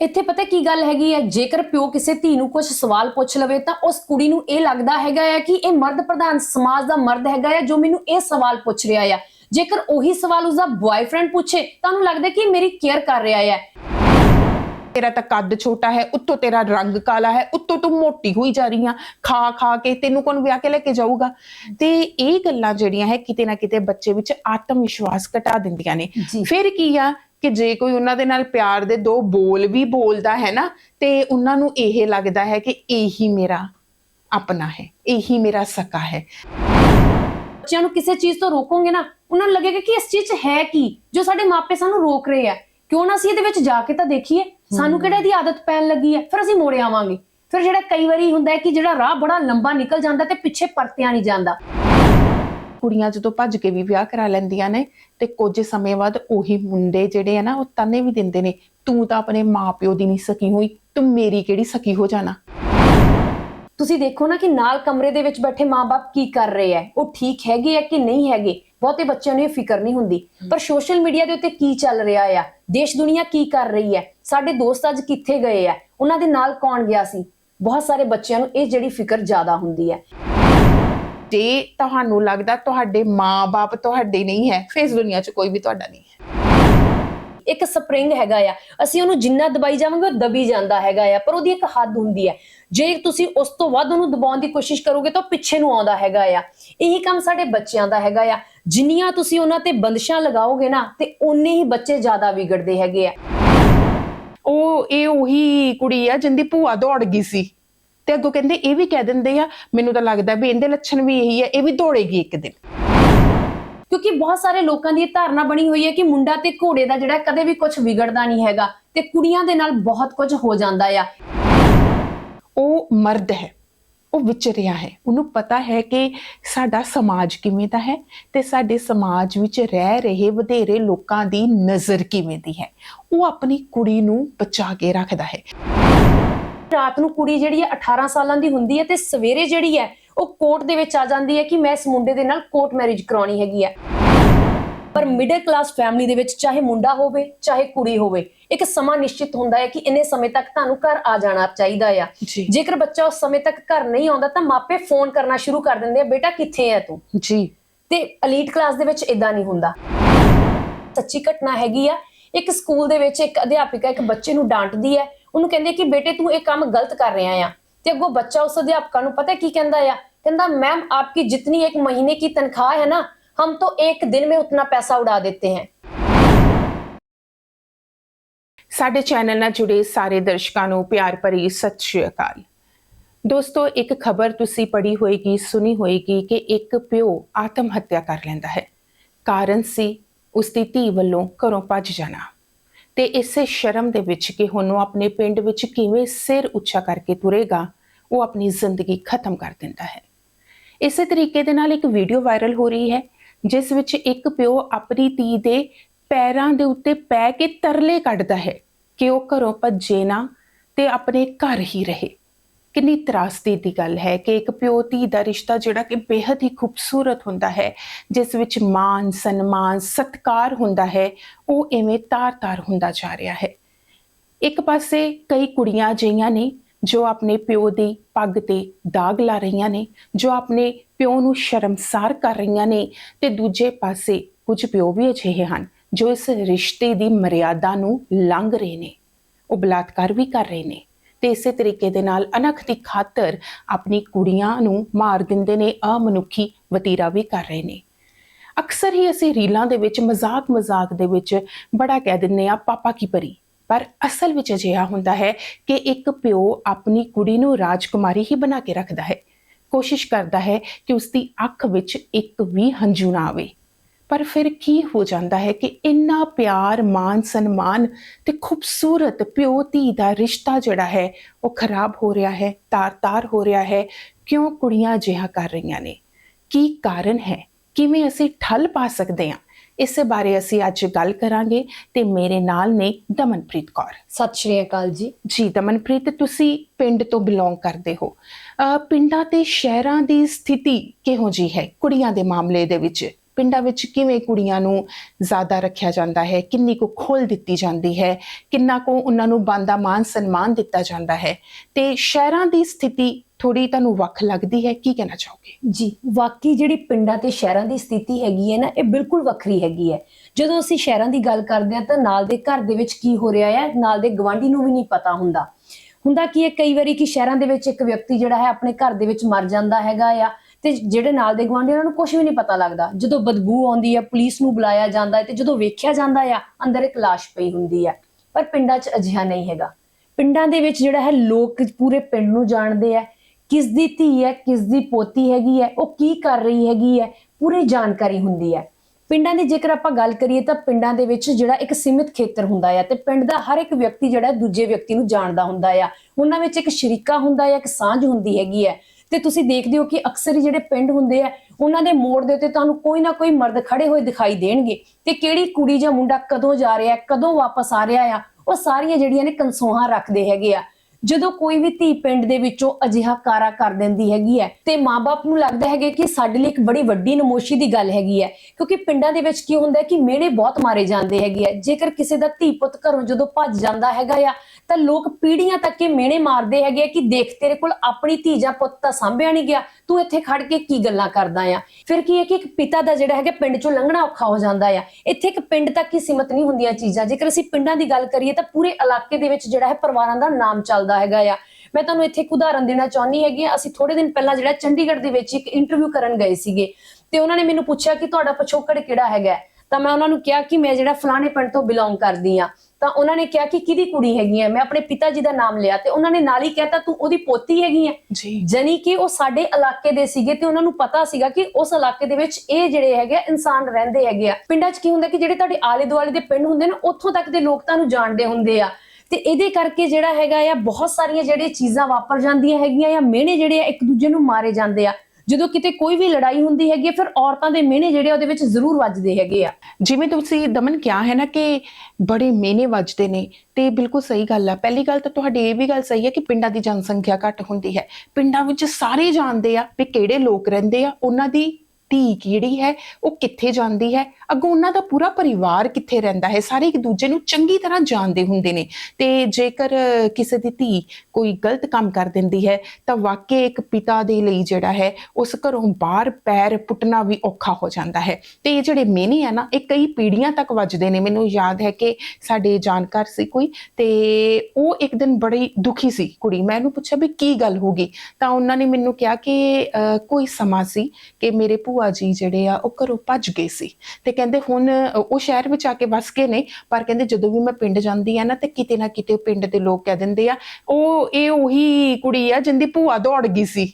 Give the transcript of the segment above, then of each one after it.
ਇੱਥੇ ਪਤਾ ਕੀ ਗੱਲ ਹੈਗੀ ਹੈ? ਜੇਕਰ ਪਿਓ ਕਿਸੇ ਧੀ ਨੂੰ ਕੁਝ ਸਵਾਲ ਪੁੱਛ ਲਵੇ ਤਾਂ ਉਸ ਕੁੜੀ ਨੂੰ ਇਹ ਲੱਗਦਾ ਹੈਗਾ ਹੈ ਕਿ ਇਹ ਮਰਦ ਪ੍ਰਧਾਨ ਸਮਾਜ ਦਾ ਮਰਦ ਹੈਗਾ ਹੈ ਜੋ ਮੈਨੂੰ ਇਹ ਸਵਾਲ ਪੁੱਛ ਰਿਹਾ ਹੈ ਜੇਕਰ ਉਹੀ ਸਵਾਲ ਉਸਦਾ ਬॉयਫ੍ਰੈਂਡ ਪੁੱਛੇ ਤਾਂ ਉਹਨੂੰ ਲੱਗਦਾ ਕਿ ਮੇਰੀ ਕੇਅਰ ਕਰ ਰਿਹਾ ਹੈ ਤੇਰਾ ਤਾਂ ਕੱਦ ਛੋਟਾ ਹੈ ਉੱਤੋਂ ਤੇਰਾ ਰੰਗ ਕਾਲਾ ਹੈ ਉੱਤੋਂ ਤੂੰ ਮੋਟੀ ਹੋਈ ਜਾ ਰਹੀ ਆ ਖਾ ਖਾ ਕੇ ਤੈਨੂੰ ਕੌਣ ਵਿਆਹ ਕੇ ਲੈ ਕੇ ਜਾਊਗਾ? ਤੇ ਇਹ ਗੱਲਾਂ ਜਿਹੜੀਆਂ ਹੈ ਕਿਤੇ ਨਾ ਕਿਤੇ ਬੱਚੇ ਵਿੱਚ ਆਤਮ ਵਿਸ਼ਵਾਸ ਘਟਾ ਦਿੰਦੀਆਂ ਨੇ। ਫਿਰ ਕੀ ਆ ਕਿ ਜੇ ਕੋਈ ਉਹਨਾਂ ਦੇ ਨਾਲ ਪਿਆਰ ਦੇ ਦੋ ਬੋਲ ਵੀ ਬੋਲਦਾ ਹੈ ਨਾ ਤੇ ਉਹਨਾਂ ਨੂੰ ਇਹ ਲੱਗਦਾ ਹੈ ਕਿ ਇਹੀ ਮੇਰਾ ਆਪਣਾ ਹੈ ਇਹੀ ਮੇਰਾ ਸਕਾ ਹੈ। ਬੱਚਿਆਂ ਨੂੰ ਕਿਸੇ ਚੀਜ਼ ਤੋਂ ਰੋਕੋਗੇ ਨਾ ਉਹਨਾਂ ਨੂੰ ਲੱਗੇਗਾ ਕਿ ਇਸ ਚੀਜ਼ 'ਚ ਹੈ ਕੀ ਜੋ ਸਾਡੇ ਮਾਪੇ ਸਾਨੂੰ ਰੋਕ ਰਹੇ ਆ। ਕਿਉਂ ਨਾ ਅਸੀਂ ਇਹਦੇ ਵਿੱਚ ਜਾ ਕੇ ਤਾਂ ਦੇਖੀਏ ਸਾਨੂੰ ਕਿਹੜਾ ਇਹਦੀ ਆਦਤ ਪੈਣ ਲੱਗੀ ਹੈ? ਫਿਰ ਅਸੀਂ ਮੋੜ ਆਵਾਂਗੇ। ਫਿਰ ਜਿਹੜਾ ਕਈ ਵਾਰੀ ਹੁੰਦਾ ਹੈ ਕਿ ਜਿਹੜਾ ਰਾਹ ਬੜਾ ਲੰਬਾ ਨਿਕਲ ਜਾਂਦਾ ਤੇ ਪਿੱਛੇ ਪਰਤਿਆ ਨਹੀਂ ਜਾਂਦਾ। ਕੁੜੀਆਂ ਜਦੋਂ ਭੱਜ ਕੇ ਵੀ ਵਿਆਹ ਕਰਾ ਲੈਂਦੀਆਂ ਨੇ ਤੇ ਕੁਝ ਸਮੇਂ ਬਾਅਦ ਉਹੀ ਮੁੰਡੇ ਜਿਹੜੇ ਆ ਨਾ ਉਹ ਤਾਨੇ ਵੀ ਦਿੰਦੇ ਨੇ ਤੂੰ ਤਾਂ ਆਪਣੇ ਮਾਪਿਓ ਦੀ ਨਹੀਂ ਸਕੀ ਹੋਈ ਤੂੰ ਮੇਰੀ ਕਿਹੜੀ ਸਕੀ ਹੋ ਜਾਣਾ? ਤੁਸੀਂ ਦੇਖੋ ਨਾ ਕਿ ਨਾਲ ਕਮਰੇ ਦੇ ਵਿੱਚ ਬੈਠੇ ਮਾਪੇ ਕੀ ਕਰ ਰਹੇ ਆ ਉਹ ਠੀਕ ਹੈਗੇ ਆ ਕਿ ਨਹੀਂ ਹੈਗੇ? ਬਹੁਤੇ ਬੱਚਿਆਂ ਨੂੰ ਇਹ ਫਿਕਰ ਨਹੀਂ ਹੁੰਦੀ। ਪਰ ਸੋਸ਼ਲ ਮੀਡੀਆ ਦੇ ਉੱਤੇ ਕੀ ਚੱਲ ਰਿਹਾ ਆ? ਦੇਸ਼ ਦੁਨੀਆ ਕੀ ਕਰ ਰਹੀ ਹੈ? ਸਾਡੇ ਦੋਸਤ ਅੱਜ ਕਿੱਥੇ ਗਏ ਆ? ਉਹਨਾਂ ਦੇ ਨਾਲ ਕੌਣ ਗਿਆ ਸੀ? ਬਹੁਤ ਸਾਰੇ ਬੱਚਿਆਂ ਨੂੰ ਇਹ ਜਿਹੜੀ ਫਿਕਰ ਜ਼ਿਆਦਾ ਹੁੰਦੀ ਹੈ। ਜੇ ਤੁਹਾਨੂੰ ਲੱਗਦਾ ਤੁਹਾਡੇ ਮਾਪੇ ਤੁਹਾਡੇ ਨਹੀਂ ਹੈ, ਫਿਰ ਇਸ ਦੁਨੀਆ 'ਚ ਕੋਈ ਵੀ ਤੁਹਾਡਾ ਨਹੀਂ ਹੈ। ਇੱਕ ਸਪਰਿੰਗ ਹੈਗਾ ਆ। ਅਸੀਂ ਉਹਨੂੰ ਜਿੰਨਾ ਦਬਾਈ ਜਾਵਾਂਗੇ, ਉਹ ਦਬੀ ਜਾਂਦਾ ਹੈਗਾ ਆ। ਪਰ ਉਹਦੀ ਇੱਕ ਹੱਦ ਹੁੰਦੀ ਹੈ। ਜੇ ਤੁਸੀਂ ਉਸ ਤੋਂ ਵੱਧ ਉਹਨੂੰ ਦਬਾਉਣ ਦੀ ਕੋਸ਼ਿਸ਼ ਕਰੋਗੇ ਤਾਂ ਉਹ ਪਿੱਛੇ ਨੂੰ ਆਉਂਦਾ ਹੈਗਾ ਆ। ਇਹੀ ਕੰਮ ਸਾਡੇ ਬੱਚਿਆਂ ਦਾ ਹੈਗਾ ਆ। ਜਿੰਨੀਆਂ ਤੁਸੀਂ ਉਹਨਾਂ ਤੇ ਬੰਦਸ਼ਾਂ ਲਗਾਓਗੇ ਨਾ, ਤੇ ਓਨੇ ਹੀ ਬੱਚੇ ਜ਼ਿਆਦਾ ਵਿਗੜਦੇ ਹੈਗੇ ਆ। ਉਹ, ਇਹ ਉਹੀ ਕੁੜੀ ਆ ਜਿੰਦੀ ਭੂਆ ਦੌੜ ਗਈ ਸੀ। ਤੇ ਅੱਗੋਂ ਕਹਿੰਦੇ, ਇਹ ਵੀ ਕਹਿ ਦਿੰਦੇ ਆ, ਮੈਨੂੰ ਤਾਂ ਲੱਗਦਾ ਵੀ ਇਹਦੇ ਲੱਛਣ ਵੀ ਇਹੀ ਆ, ਇਹ ਵੀ ਦੌੜੇਗੀ ਇੱਕ ਦਿਨ। ਕਿਉਂਕਿ ਬਹੁਤ ਸਾਰੇ ਲੋਕਾਂ ਦੀ ਇਹ ਧਾਰਨਾ ਬਣੀ ਹੋਈ ਹੈ ਕਿ ਮੁੰਡਾ ਤੇ ਘੋੜੇ ਦਾ ਜਿਹੜਾ ਕਦੇ ਵੀ ਕੁਝ ਵਿਗੜਦਾ ਨਹੀਂ ਹੈਗਾ ਤੇ ਕੁੜੀਆਂ ਦੇ ਨਾਲ ਬਹੁਤ ਕੁਝ ਹੋ ਜਾਂਦਾ ਆ। ਉਹ ਮਰਦ ਹੈ ਉਹ ਵਿਚਰਿਆ ਹੈ। ਉਹਨੂੰ ਪਤਾ ਹੈ ਕਿ ਸਾਡਾ ਸਮਾਜ ਕਿਵੇਂ ਦਾ ਹੈ ਤੇ ਸਾਡੇ ਸਮਾਜ ਵਿੱਚ ਰਹਿ ਰਹੇ ਵਧੇਰੇ ਲੋਕਾਂ ਦੀ ਨਜ਼ਰ ਕਿਵੇਂ ਦੀ ਹੈ। ਉਹ ਆਪਣੀ ਕੁੜੀ ਨੂੰ ਬਚਾ ਕੇ ਰੱਖਦਾ ਹੈ। ਰਾਤ ਨੂੰ ਕੁੜੀ ਜਿਹੜੀ ਹੈ 18 ਸਾਲਾਂ ਦੀ ਹੁੰਦੀ ਹੈ ਤੇ ਸਵੇਰੇ ਜਿਹੜੀ ਹੈ ਉਹ ਕੋਰਟ ਦੇ ਵਿੱਚ ਆ ਜਾਂਦੀ ਹੈ ਕਿ ਮੈਂ ਇਸ ਮੁੰਡੇ ਦੇ ਨਾਲ ਕੋਰਟ ਮੈਰਿਜ ਕਰਾਉਣੀ ਹੈਗੀ ਹੈ। ਪਰ ਮਿਡਲ ਕਲਾਸ ਫੈਮਿਲੀ ਦੇ ਵਿੱਚ ਚਾਹੇ ਮੁੰਡਾ ਹੋਵੇ ਚਾਹੇ ਕੁੜੀ ਹੋਵੇ ਇੱਕ ਸਮਾਂ ਨਿਸ਼ਚਿਤ ਹੁੰਦਾ ਹੈ ਕਿ ਇੰਨੇ ਸਮੇਂ ਤੱਕ ਤੁਹਾਨੂੰ ਘਰ ਆ ਜਾਣਾ ਚਾਹੀਦਾ ਆ। ਜੇਕਰ ਬੱਚਾ ਉਸ ਸਮੇਂ ਤੱਕ ਘਰ ਨਹੀਂ ਆਉਂਦਾ ਤਾਂ ਮਾਪੇ ਫੋਨ ਕਰਨਾ ਸ਼ੁਰੂ ਕਰ ਦਿੰਦੇ ਆ ਬੇਟਾ ਕਿੱਥੇ ਹੈ ਤੂੰ? ਜੀ। ਤੇ ਅਲੀਟ ਕਲਾਸ ਦੇ ਵਿੱਚ ਇਦਾਂ ਨਹੀਂ ਹੁੰਦਾ। ਸੱਚੀ ਘਟਨਾ ਹੈਗੀ ਆ ਇੱਕ ਸਕੂਲ ਦੇ ਵਿੱਚ ਇੱਕ ਅਧਿਆਪਿਕਾ ਇੱਕ ਬੱਚੇ ਨੂੰ ਡਾਂਟਦੀ ਹੈ ਉਹਨੂੰ ਕਹਿੰਦੀ ਕਿ ਬੇਟੇ ਤੂੰ ਇਹ ਕੰਮ ਗਲਤ ਕਰ ਰਿਹਾ ਆ। ਤੇ ਅੱਗੋਂ ਬੱਚਾ ਉਸ ਅਧਿਆਪਕਾ ਨੂੰ ਪਤਾ ਕੀ ਕਹਿੰਦਾ ਆ? ਕਹਿੰਦਾ मैम आपकी जितनी एक महीने की तनख्वाह है ना हम तो एक दिन में उतना पैसा उड़ा देते हैं ਸਾਡੇ ਚੈਨਲ ਨਾਲ ਜੁੜੇ ਸਾਰੇ ਦਰਸ਼ਕਾਂ ਨੂੰ ਪਿਆਰ ਭਰੀ ਸਤਿ ਸ਼੍ਰੀ ਅਕਾਲ ਦੋਸਤੋ ਇੱਕ ਖਬਰ ਤੁਸੀਂ ਪੜ੍ਹੀ ਹੋਏਗੀ ਸੁਣੀ ਹੋਏਗੀ ਕਿ ਇੱਕ ਪਿਓ ਆਤਮ ਹੱਤਿਆ ਕਰ ਲੈਂਦਾ ਹੈ ਕਾਰਨ ਸੀ ਉਸ ਦੀ ਧੀ ਵੱਲੋਂ ਘਰੋਂ ਭੱਜ ਜਾਣਾ ਤੇ ਇਸੇ ਸ਼ਰਮ ਦੇ ਵਿੱਚ ਕਿ ਹੁਣ ਉਹ ਆਪਣੇ ਪਿੰਡ ਵਿੱਚ ਕਿਵੇਂ ਸਿਰ ਉੱਚਾ ਕਰਕੇ ਤੁਰੇਗਾ ਉਹ ਆਪਣੀ ਜ਼ਿੰਦਗੀ ਖਤਮ ਕਰ ਦਿੰਦਾ ਹੈ ਇਸੇ ਤਰੀਕੇ ਦੇ ਨਾਲ ਇੱਕ ਵੀਡੀਓ ਵਾਇਰਲ ਹੋ ਰਹੀ ਹੈ, ਜਿਸ ਵਿੱਚ ਇੱਕ ਪਿਓ ਆਪਣੀ ਧੀ ਦੇ ਪੈਰਾਂ ਦੇ ਉੱਤੇ ਪੈ ਕੇ ਤਰਲੇ ਕੱਢਦਾ ਹੈ ਕਿ ਉਹ ਘਰੋਂ ਭੱਜੇ ਨਾ ਤੇ ਆਪਣੇ ਘਰ ਹੀ ਰਹੇ। ਕਿੰਨੀ ਤਰਾਸਦੀ ਦੀ ਗੱਲ ਹੈ ਕਿ ਇੱਕ ਪਿਓ ਧੀ ਦਾ ਰਿਸ਼ਤਾ ਜਿਹੜਾ ਕਿ ਬੇहद ਹੀ ਖੂਬਸੂਰਤ ਹੁੰਦਾ ਹੈ, ਜਿਸ ਵਿੱਚ ਮਾਨ ਸਨਮਾਨ, ਸਤਕਾਰ ਹੁੰਦਾ ਹੈ, ਉਹ ਐਵੇਂ ਤਾਰ-ਤਾਰ ਹੁੰਦਾ ਜਾ ਰਿਹਾ ਹੈ। ਇੱਕ ਪਾਸੇ ਕਈ ਕੁੜੀਆਂ ਅਜਿਹੀਆਂ ਨੇ ਜੋ ਆਪਣੇ ਪਿਓ ਦੀ ਪੱਗ ਤੇ ਦਾਗ ਲਾ ਰਹੀਆਂ ਨੇ, ਜੋ ਆਪਣੇ ਪਿਓ ਨੂੰ ਸ਼ਰਮਸਾਰ ਕਰ ਰਹੀਆਂ ਨੇ ਤੇ ਦੂਜੇ ਪਾਸੇ ਕੁਝ ਪਿਓ ਵੀ ਅਜਿਹੇ ਹਨ, ਜੋ ਇਸ ਰਿਸ਼ਤੇ ਦੀ ਮਰਿਆਦਾ ਨੂੰ ਲੰਘ ਰਹੇ ਨੇ, ਉਹ ਬਲਾਤਕਾਰ ਵੀ ਕਰ ਰਹੇ ਨੇ ਤੇ ਇਸੇ ਤਰੀਕੇ ਦੇ ਨਾਲ ਅਨਖ ਦੀ ਖਾਤਰ ਆਪਣੀ ਕੁੜੀਆਂ ਨੂੰ ਮਾਰ ਦਿੰਦੇ ਨੇ, ਅਮਨੁੱਖੀ ਵਤੀਰਾ ਵੀ ਕਰ ਰਹੇ ਨੇ। ਅਕਸਰ ਹੀ ਅਸੀਂ ਰੀਲਾਂ ਦੇ ਵਿੱਚ ਮਜ਼ਾਕ ਮਜ਼ਾਕ ਦੇ ਵਿੱਚ ਬੜਾ ਕਹਿ ਦਿੰਨੇ ਆ ਪਾਪਾ ਕੀ ਪਰੀ? ਪਰ ਅਸਲ ਵਿੱਚ ਅਜਿਹਾ ਹੁੰਦਾ ਹੈ ਕਿ ਇੱਕ ਪਿਓ ਆਪਣੀ ਕੁੜੀ ਨੂੰ ਰਾਜਕੁਮਾਰੀ ਹੀ ਬਣਾ ਕੇ ਰੱਖਦਾ ਹੈ। ਕੋਸ਼ਿਸ਼ ਕਰਦਾ ਹੈ ਕਿ ਉਸ ਦੀ ਅੱਖ ਵਿੱਚ ਇੱਕ ਵੀ ਹੰਝੂ ਨਾ ਆਵੇ। ਪਰ ਫਿਰ ਕੀ ਹੋ ਜਾਂਦਾ ਹੈ ਕਿ ਇੰਨਾ ਪਿਆਰ ਮਾਨ ਸਨਮਾਨ ਤੇ ਖੂਬਸੂਰਤ ਪਿਓ ਧੀ ਦਾ ਰਿਸ਼ਤਾ ਜਿਹੜਾ ਹੈ, ਉਹ ਖਰਾਬ ਹੋ ਰਿਹਾ ਹੈ, ਤਾਰ-ਤਾਰ ਹੋ ਰਿਹਾ ਹੈ, ਕਿਉਂ ਕੁੜੀਆਂ ਅਜਿਹਾ ਕਰ ਰਹੀਆਂ ਨੇ? ਕੀ ਕਾਰਨ ਹੈ? ਕਿਵੇਂ ਅਸੀਂ ਠੱਲ ਪਾ ਸਕਦੇ ਹਾਂ? ਇਸੇ ਬਾਰੇ ਅਸੀਂ ਅੱਜ ਗੱਲ ਕਰਾਂਗੇ ਤੇ ਮੇਰੇ ਨਾਲ ਨੇ ਦਮਨਪ੍ਰੀਤ ਕੌਰ। ਸਤਿ ਸ਼੍ਰੀ ਅਕਾਲ ਜੀ। ਜੀ ਦਮਨਪ੍ਰੀਤ ਤੁਸੀਂ ਪਿੰਡ ਤੋਂ ਬਿਲੋਂਗ ਕਰਦੇ ਹੋ। ਪਿੰਡਾਂ ਤੇ ਸ਼ਹਿਰਾਂ ਦੀ ਸਥਿਤੀ ਕਿਹੋ ਜੀ ਹੈ? ਕੁੜੀਆਂ ਦੇ ਮਾਮਲੇ ਦੇ ਵਿੱਚ। ਪਿੰਡਾਂ ਵਿੱਚ ਕਿਵੇਂ ਕੁੜੀਆਂ ਨੂੰ ਜ਼ਿਆਦਾ ਰੱਖਿਆ ਜਾਂਦਾ ਹੈ, ਕਿੰਨੀ ਕੁ ਖੋਲ ਦਿੱਤੀ ਜਾਂਦੀ ਹੈ, ਕਿੰਨਾ ਕੁ ਉਹਨਾਂ ਨੂੰ ਬੰਦਾ ਮਾਨ ਸਨਮਾਨ ਦਿੱਤਾ ਜਾਂਦਾ ਹੈ, ਤੇ ਸ਼ਹਿਰਾਂ ਦੀ ਸਥਿਤੀ ਥੋੜੀ ਤੁਹਾਨੂੰ ਵੱਖ ਲੱਗਦੀ ਹੈ, ਕੀ ਕਹਿਣਾ ਚਾਹੋਗੇ? ਜੀ, ਵਾਕਈ ਜਿਹੜੀ ਪਿੰਡਾਂ ਤੇ ਸ਼ਹਿਰਾਂ ਦੀ ਸਥਿਤੀ ਹੈਗੀ ਹੈ ਨਾ, ਇਹ ਬਿਲਕੁਲ ਵੱਖਰੀ ਹੈਗੀ ਹੈ। ਜਦੋਂ ਅਸੀਂ ਸ਼ਹਿਰਾਂ ਦੀ ਗੱਲ ਕਰਦੇ ਹਾਂ ਤਾਂ ਨਾਲ ਦੇ ਘਰ ਦੇ ਵਿੱਚ ਕੀ ਹੋ ਰਿਹਾ ਹੈ, ਨਾਲ ਦੇ ਗਵਾਂਢੀ ਨੂੰ ਵੀ ਨਹੀਂ ਪਤਾ ਹੁੰਦਾ। ਹੁੰਦਾ ਕੀ ਹੈ, ਕਈ ਵਾਰੀ ਕਿ ਸ਼ਹਿਰਾਂ ਦੇ ਵਿੱਚ ਇੱਕ ਵਿਅਕਤੀ ਜਿਹੜਾ ਹੈ ਆਪਣੇ ਘਰ ਦੇ ਵਿੱਚ ਮਰ ਜਾਂਦਾ ਹੈਗਾ ਆ ਤੇ ਜਿਹੜੇ ਨਾਲ ਦੇ ਗਵਾਂਢੀ ਉਹਨਾਂ ਨੂੰ ਕੁਝ ਵੀ ਨਹੀਂ ਪਤਾ ਲੱਗਦਾ। ਜਦੋਂ ਬਦਬੂ ਆਉਂਦੀ ਹੈ ਪੁਲਿਸ ਨੂੰ ਬੁਲਾਇਆ ਜਾਂਦਾ ਹੈ ਤੇ ਜਦੋਂ ਵੇਖਿਆ ਜਾਂਦਾ ਆ, ਅੰਦਰ ਇੱਕ ਲਾਸ਼ ਪਈ ਹੁੰਦੀ ਹੈ ਪਰ ਪਿੰਡਾਂ 'ਚ ਅਜਿਹਾ ਨਹੀਂ ਹੈਗਾ। ਪਿੰਡਾਂ ਦੇ ਵਿੱਚ ਜਿਹੜਾ ਹੈ, ਲੋਕ ਪੂਰੇ ਪਿੰਡ ਨੂੰ ਜਾਣਦੇ ਆ। ਕਿਸ ਦੀ ਧੀ ਹੈ, ਕਿਸ ਦੀ ਪੋਤੀ ਹੈਗੀ ਹੈ, ਉਹ ਕੀ ਕਰ ਰਹੀ ਹੈਗੀ ਹੈ, ਪੂਰੀ ਜਾਣਕਾਰੀ ਹੁੰਦੀ ਹੈ। ਪਿੰਡਾਂ ਦੀ ਜੇਕਰ ਆਪਾਂ ਗੱਲ ਕਰੀਏ ਤਾਂ ਪਿੰਡਾਂ ਦੇ ਵਿੱਚ ਜਿਹੜਾ ਇੱਕ ਸੀਮਿਤ ਖੇਤਰ ਹੁੰਦਾ ਆ ਤੇ ਪਿੰਡ ਦਾ ਹਰ ਇੱਕ ਵਿਅਕਤੀ ਜਿਹੜਾ ਦੂਜੇ ਵਿਅਕਤੀ ਨੂੰ ਜਾਣਦਾ ਹੁੰਦਾ ਆ। ਉਹਨਾਂ ਵਿੱਚ ਇੱਕ ਸ਼ਰੀਕਾ ਹੁੰਦਾ ਆ, ਇੱਕ ਸਾਂਝ ਹੁੰਦੀ ਹੈਗੀ ਹੈ। ਤੇ ਤੁਸੀਂ ਦੇਖਦੇ ਹੋ ਕਿ ਅਕਸਰ ਹੀ ਜਿਹੜੇ ਪਿੰਡ ਹੁੰਦੇ ਆ, ਉਹਨਾਂ ਦੇ ਮੋੜ ਦੇ ਉੱਤੇ ਤੁਹਾਨੂੰ ਕੋਈ ਨਾ ਕੋਈ ਮਰਦ ਖੜੇ ਹੋਏ ਦਿਖਾਈ ਦੇਣਗੇ ਤੇ ਕਿਹੜੀ ਕੁੜੀ ਜਾਂ ਮੁੰਡਾ ਕਦੋਂ ਜਾ ਰਿਹਾ, ਕਦੋਂ ਵਾਪਸ ਆ ਰਿਹਾ ਆ, ਉਹ ਸਾਰੀਆਂ ਜਿਹੜੀਆਂ ਨੇ ਕੰਸੋਹਾਂ ਰੱਖਦੇ ਹੈਗੇ ਆ। ਜਦੋਂ ਕੋਈ ਵੀ ਧੀ ਪਿੰਡ ਦੇ ਵਿੱਚੋਂ ਅਜਿਹਾ ਕਾਰਾ ਕਰ ਦਿੰਦੀ ਹੈਗੀ ਹੈ ਤੇ ਮਾਪੇ ਨੂੰ ਲੱਗਦਾ ਹੈਗਾ ਕਿ ਸਾਡੇ ਲਈ ਇੱਕ ਬੜੀ ਵੱਡੀ ਨਮੋਸ਼ੀ ਦੀ ਗੱਲ ਹੈਗੀ ਹੈ। ਕਿਉਂਕਿ ਪਿੰਡਾਂ ਦੇ ਵਿੱਚ ਕੀ ਹੁੰਦਾ ਹੈ ਕਿ ਮਿਹਣੇ ਬਹੁਤ ਮਾਰੇ ਜਾਂਦੇ ਹੈਗੇ ਹੈ। ਜੇਕਰ ਕਿਸੇ ਦਾ ਧੀ ਪੁੱਤ ਘਰੋਂ ਜਦੋਂ ਭੱਜ ਜਾਂਦਾ ਹੈਗਾ ਆ, ਤਾਂ ਲੋਕ ਪੀੜ੍ਹੀਆਂ ਤੱਕ ਇਹ ਮਿਹਣੇ ਮਾਰਦੇ ਹੈਗੇ ਆ ਕਿ ਦੇਖ, ਤੇਰੇ ਕੋਲ ਆਪਣੀ ਧੀ ਜਾਂ ਪੁੱਤ ਤਾਂ ਸਾਂਭਿਆ ਨਹੀਂ ਗਿਆ, ਤੂੰ ਇੱਥੇ ਖੜ ਕੇ ਕੀ ਗੱਲਾਂ ਕਰਦਾ ਆ? ਫਿਰ ਕੀ ਹੈ ਕਿ ਇੱਕ ਪਿਤਾ ਦਾ ਜਿਹੜਾ ਹੈਗਾ ਪਿੰਡ ਚੋਂ ਲੰਘਣਾ ਔਖਾ ਹੋ ਜਾਂਦਾ ਆ। ਇੱਥੇ ਇੱਕ ਪਿੰਡ ਤੱਕ ਹੀ ਸੀਮਤ ਨਹੀਂ ਹੁੰਦੀਆਂ ਚੀਜ਼ਾਂ। ਜੇਕਰ ਅਸੀਂ ਪਿੰਡਾਂ ਦੀ ਗੱਲ ਕਰੀਏ ਤਾਂ ਪੂਰੇ ਇਲਾਕੇ ਦੇ ਵਿੱਚ ਜਿਹੜਾ ਹੈ ਪਰਿਵਾਰਾਂ ਦਾ ਨਾਮ ਚੱਲਦਾ ਹੈਗਾ ਆ। ਮੈਂ ਤੁਹਾਨੂੰ ਇੱਥੇ ਇੱਕ ਉਦਾਹਰਨ ਦੇਣਾ ਚਾਹੁੰਦੀ ਹੈਗੀ ਆ ਅਸੀਂ ਥੋੜੇ ਦਿਨ ਪਹਿਲਾਂ ਜਿਹੜਾ ਚੰਡੀਗੜ੍ਹ ਦੇ ਵਿੱਚ ਇੱਕ ਇੰਟਰਵਿਊ ਕਰਨ ਗਏ ਸੀਗੇ ਤੇ ਉਹਨਾਂ ਨੇ ਮੈਨੂੰ ਪੁੱਛਿਆ ਕਿ ਤੁਹਾਡਾ ਪਿਛੋਕੜ ਕਿਹੜਾ ਹੈਗਾ ਹੈ? ਤਾਂ ਮੈਂ ਉਹਨਾਂ ਨੂੰ ਕਿਹਾ ਕਿ ਮੈਂ ਜਿਹੜਾ ਫਲਾਣੇ ਪਿੰਡ ਤੋਂ ਬਿਲੋਂਗ ਕਰਦੀ ਆ ਤਾਂ ਉਹਨਾਂ ਨੇ ਕਿਹਾ ਕਿ ਕਿਹਦੀ ਕੁੜੀ ਹੈਗੀ ਆ ਮੈਂ ਆਪਣੇ ਪਿਤਾ ਜੀ ਦਾ ਨਾਮ ਲਿਆ ਤੇ ਉਹਨਾਂ ਨੇ ਨਾਲ ਹੀ ਕਹਿਤਾ ਤੂੰ ਉਹਦੀ ਪੋਤੀ ਹੈਗੀ ਆ ਜੀ। ਜਾਨੀ ਕਿ ਉਹ ਸਾਡੇ ਇਲਾਕੇ ਦੇ ਸੀਗੇ ਤੇ ਉਹਨਾਂ ਨੂੰ ਪਤਾ ਸੀਗਾ ਕਿ ਉਸ ਇਲਾਕੇ ਦੇ ਵਿੱਚ ਇਹ ਜਿਹੜੇ ਹੈਗੇ ਇਨਸਾਨ ਰਹਿੰਦੇ ਹੈਗੇ ਆ। ਪਿੰਡਾਂ 'ਚ ਕੀ ਹੁੰਦਾ ਕਿ ਜਿਹੜੇ ਤੁਹਾਡੇ ਆਲੇ ਦੁਆਲੇ ਦੇ ਪਿੰਡ ਹੁੰਦੇ ਨੇ ਉੱਥੋਂ ਤੱਕ ਦੇ ਲੋਕ ਤੁਹਾਨੂੰ ਜਾਣਦੇ ਹੁੰਦੇ ਆ। ਤੇ ਇਹਦੇ ਕਰਕੇ ਜਿਹੜਾ ਹੈਗਾ ਆ ਬਹੁਤ ਸਾਰੀਆਂ ਜਿਹੜੀਆਂ ਚੀਜ਼ਾਂ ਵਾਪਰ ਜਾਂਦੀਆਂ ਹੈਗੀਆਂ ਆ ਮਿਹਣੇ ਜਿਹੜੇ ਆ ਇੱਕ ਦੂਜੇ ਨੂੰ ਮਾਰੇ ਜਾਂਦੇ ਆ। ਜਦੋਂ ਕਿਤੇ ਕੋਈ ਵੀ ਲੜਾਈ ਹੁੰਦੀ ਹੈਗੀ ਆ, ਫਿਰ ਔਰਤਾਂ ਦੇ ਮਿਹਣੇ ਜਿਹੜੇ ਆ ਉਹਦੇ ਵਿੱਚ ਜ਼ਰੂਰ ਵੱਜਦੇ ਹੈਗੇ ਆ। ਜਿਵੇਂ ਤੁਸੀਂ ਦਮਨ ਕਿਹਾ ਹੈ ਨਾ ਕਿ ਬੜੇ ਮੇਨੇ ਵੱਜਦੇ ਨੇ ਤੇ ਬਿਲਕੁਲ ਸਹੀ ਗੱਲ ਆ। ਪਹਿਲੀ ਗੱਲ ਤਾਂ ਤੁਹਾਡੀ ਇਹ ਵੀ ਗੱਲ ਸਹੀ ਹੈ ਕਿ ਪਿੰਡਾਂ ਦੀ ਜਨਸੰਖਿਆ ਘੱਟ ਹੁੰਦੀ ਹੈ। ਪਿੰਡਾਂ ਵਿੱਚ ਸਾਰੇ ਜਾਣਦੇ ਆ ਵੀ ਕਿਹੜੇ ਲੋਕ ਰਹਿੰਦੇ ਆ ਉਹਨਾਂ ਦੀ ਧੀ ਜਿਹੜੀ ਹੈ ਉਹ ਕਿੱਥੇ ਜਾਂਦੀ ਹੈ ਅੱਗੋਂ ਉਹਨਾਂ ਦਾ ਪੂਰਾ ਪਰਿਵਾਰ ਕਿੱਥੇ ਰਹਿੰਦਾ ਹੈ? ਸਾਰੇ ਇੱਕ ਦੂਜੇ ਨੂੰ ਚੰਗੀ ਤਰ੍ਹਾਂ ਜਾਣਦੇ ਹੁੰਦੇ ਨੇ। ਤੇ ਜੇਕਰ ਕਿਸੇ ਦੀ ਧੀ ਕੋਈ ਗਲਤ ਕੰਮ ਕਰ ਦਿੰਦੀ ਹੈ, ਤਾਂ ਵਾਕਈ ਇੱਕ ਪਿਤਾ ਦੇ ਲਈ ਜਿਹੜਾ ਹੈ, ਉਸ ਘਰੋਂ ਬਾਹਰ ਪੈਰ ਪੁੱਟਣਾ ਵੀ ਔਖਾ ਹੋ ਜਾਂਦਾ ਹੈ। ਤੇ ਇਹ ਜਿਹੜੇ ਮੇਨੇ ਆ ਨਾ, ਇਹ ਕਈ ਪੀੜ੍ਹੀਆਂ ਤੱਕ ਵੱਜਦੇ ਨੇ। ਮੈਨੂੰ ਯਾਦ ਹੈ ਕਿ ਸਾਡੇ ਜਾਣਕਾਰ ਸੀ ਕੋਈ, ਤੇ ਉਹ ਇੱਕ ਦਿਨ ਬੜੀ ਦੁਖੀ ਸੀ ਕੁੜੀ। ਮੈਂ ਉਹਨੂੰ ਪੁੱਛਿਆ ਵੀ ਕੀ ਗੱਲ ਹੋ ਗਈ? ਤਾਂ ਉਹਨਾਂ ਨੇ ਮੈਨੂੰ ਕਿਹਾ ਕਿ ਕੋਈ ਸਮਾਂ ਸੀ ਕਿ ਮੇਰੇ ਭੂਆ ਜੀ ਜਿਹੜੇ ਆ, ਉਹ ਘਰੋਂ ਭੱਜ ਗਏ ਸੀ। ਤੇ ਕਹਿੰਦੇ ਹੁਣ ਉਹ ਸ਼ਹਿਰ ਵਿੱਚ ਆ ਕੇ ਵਸ ਗਏ ਨੇ, ਪਰ ਕਹਿੰਦੇ ਜਦੋਂ ਵੀ ਮੈਂ ਪਿੰਡ ਜਾਂਦੀ ਆ ਨਾ, ਤੇ ਕਿਤੇ ਨਾ ਕਿਤੇ ਪਿੰਡ ਦੇ ਲੋਕ ਕਹਿ ਦਿੰਦੇ ਆ, ਉਹ, ਇਹ ਉਹੀ ਕੁੜੀ ਆ ਜਿੰਦੀ ਭੂਆ ਦੌੜ ਗਈ ਸੀ।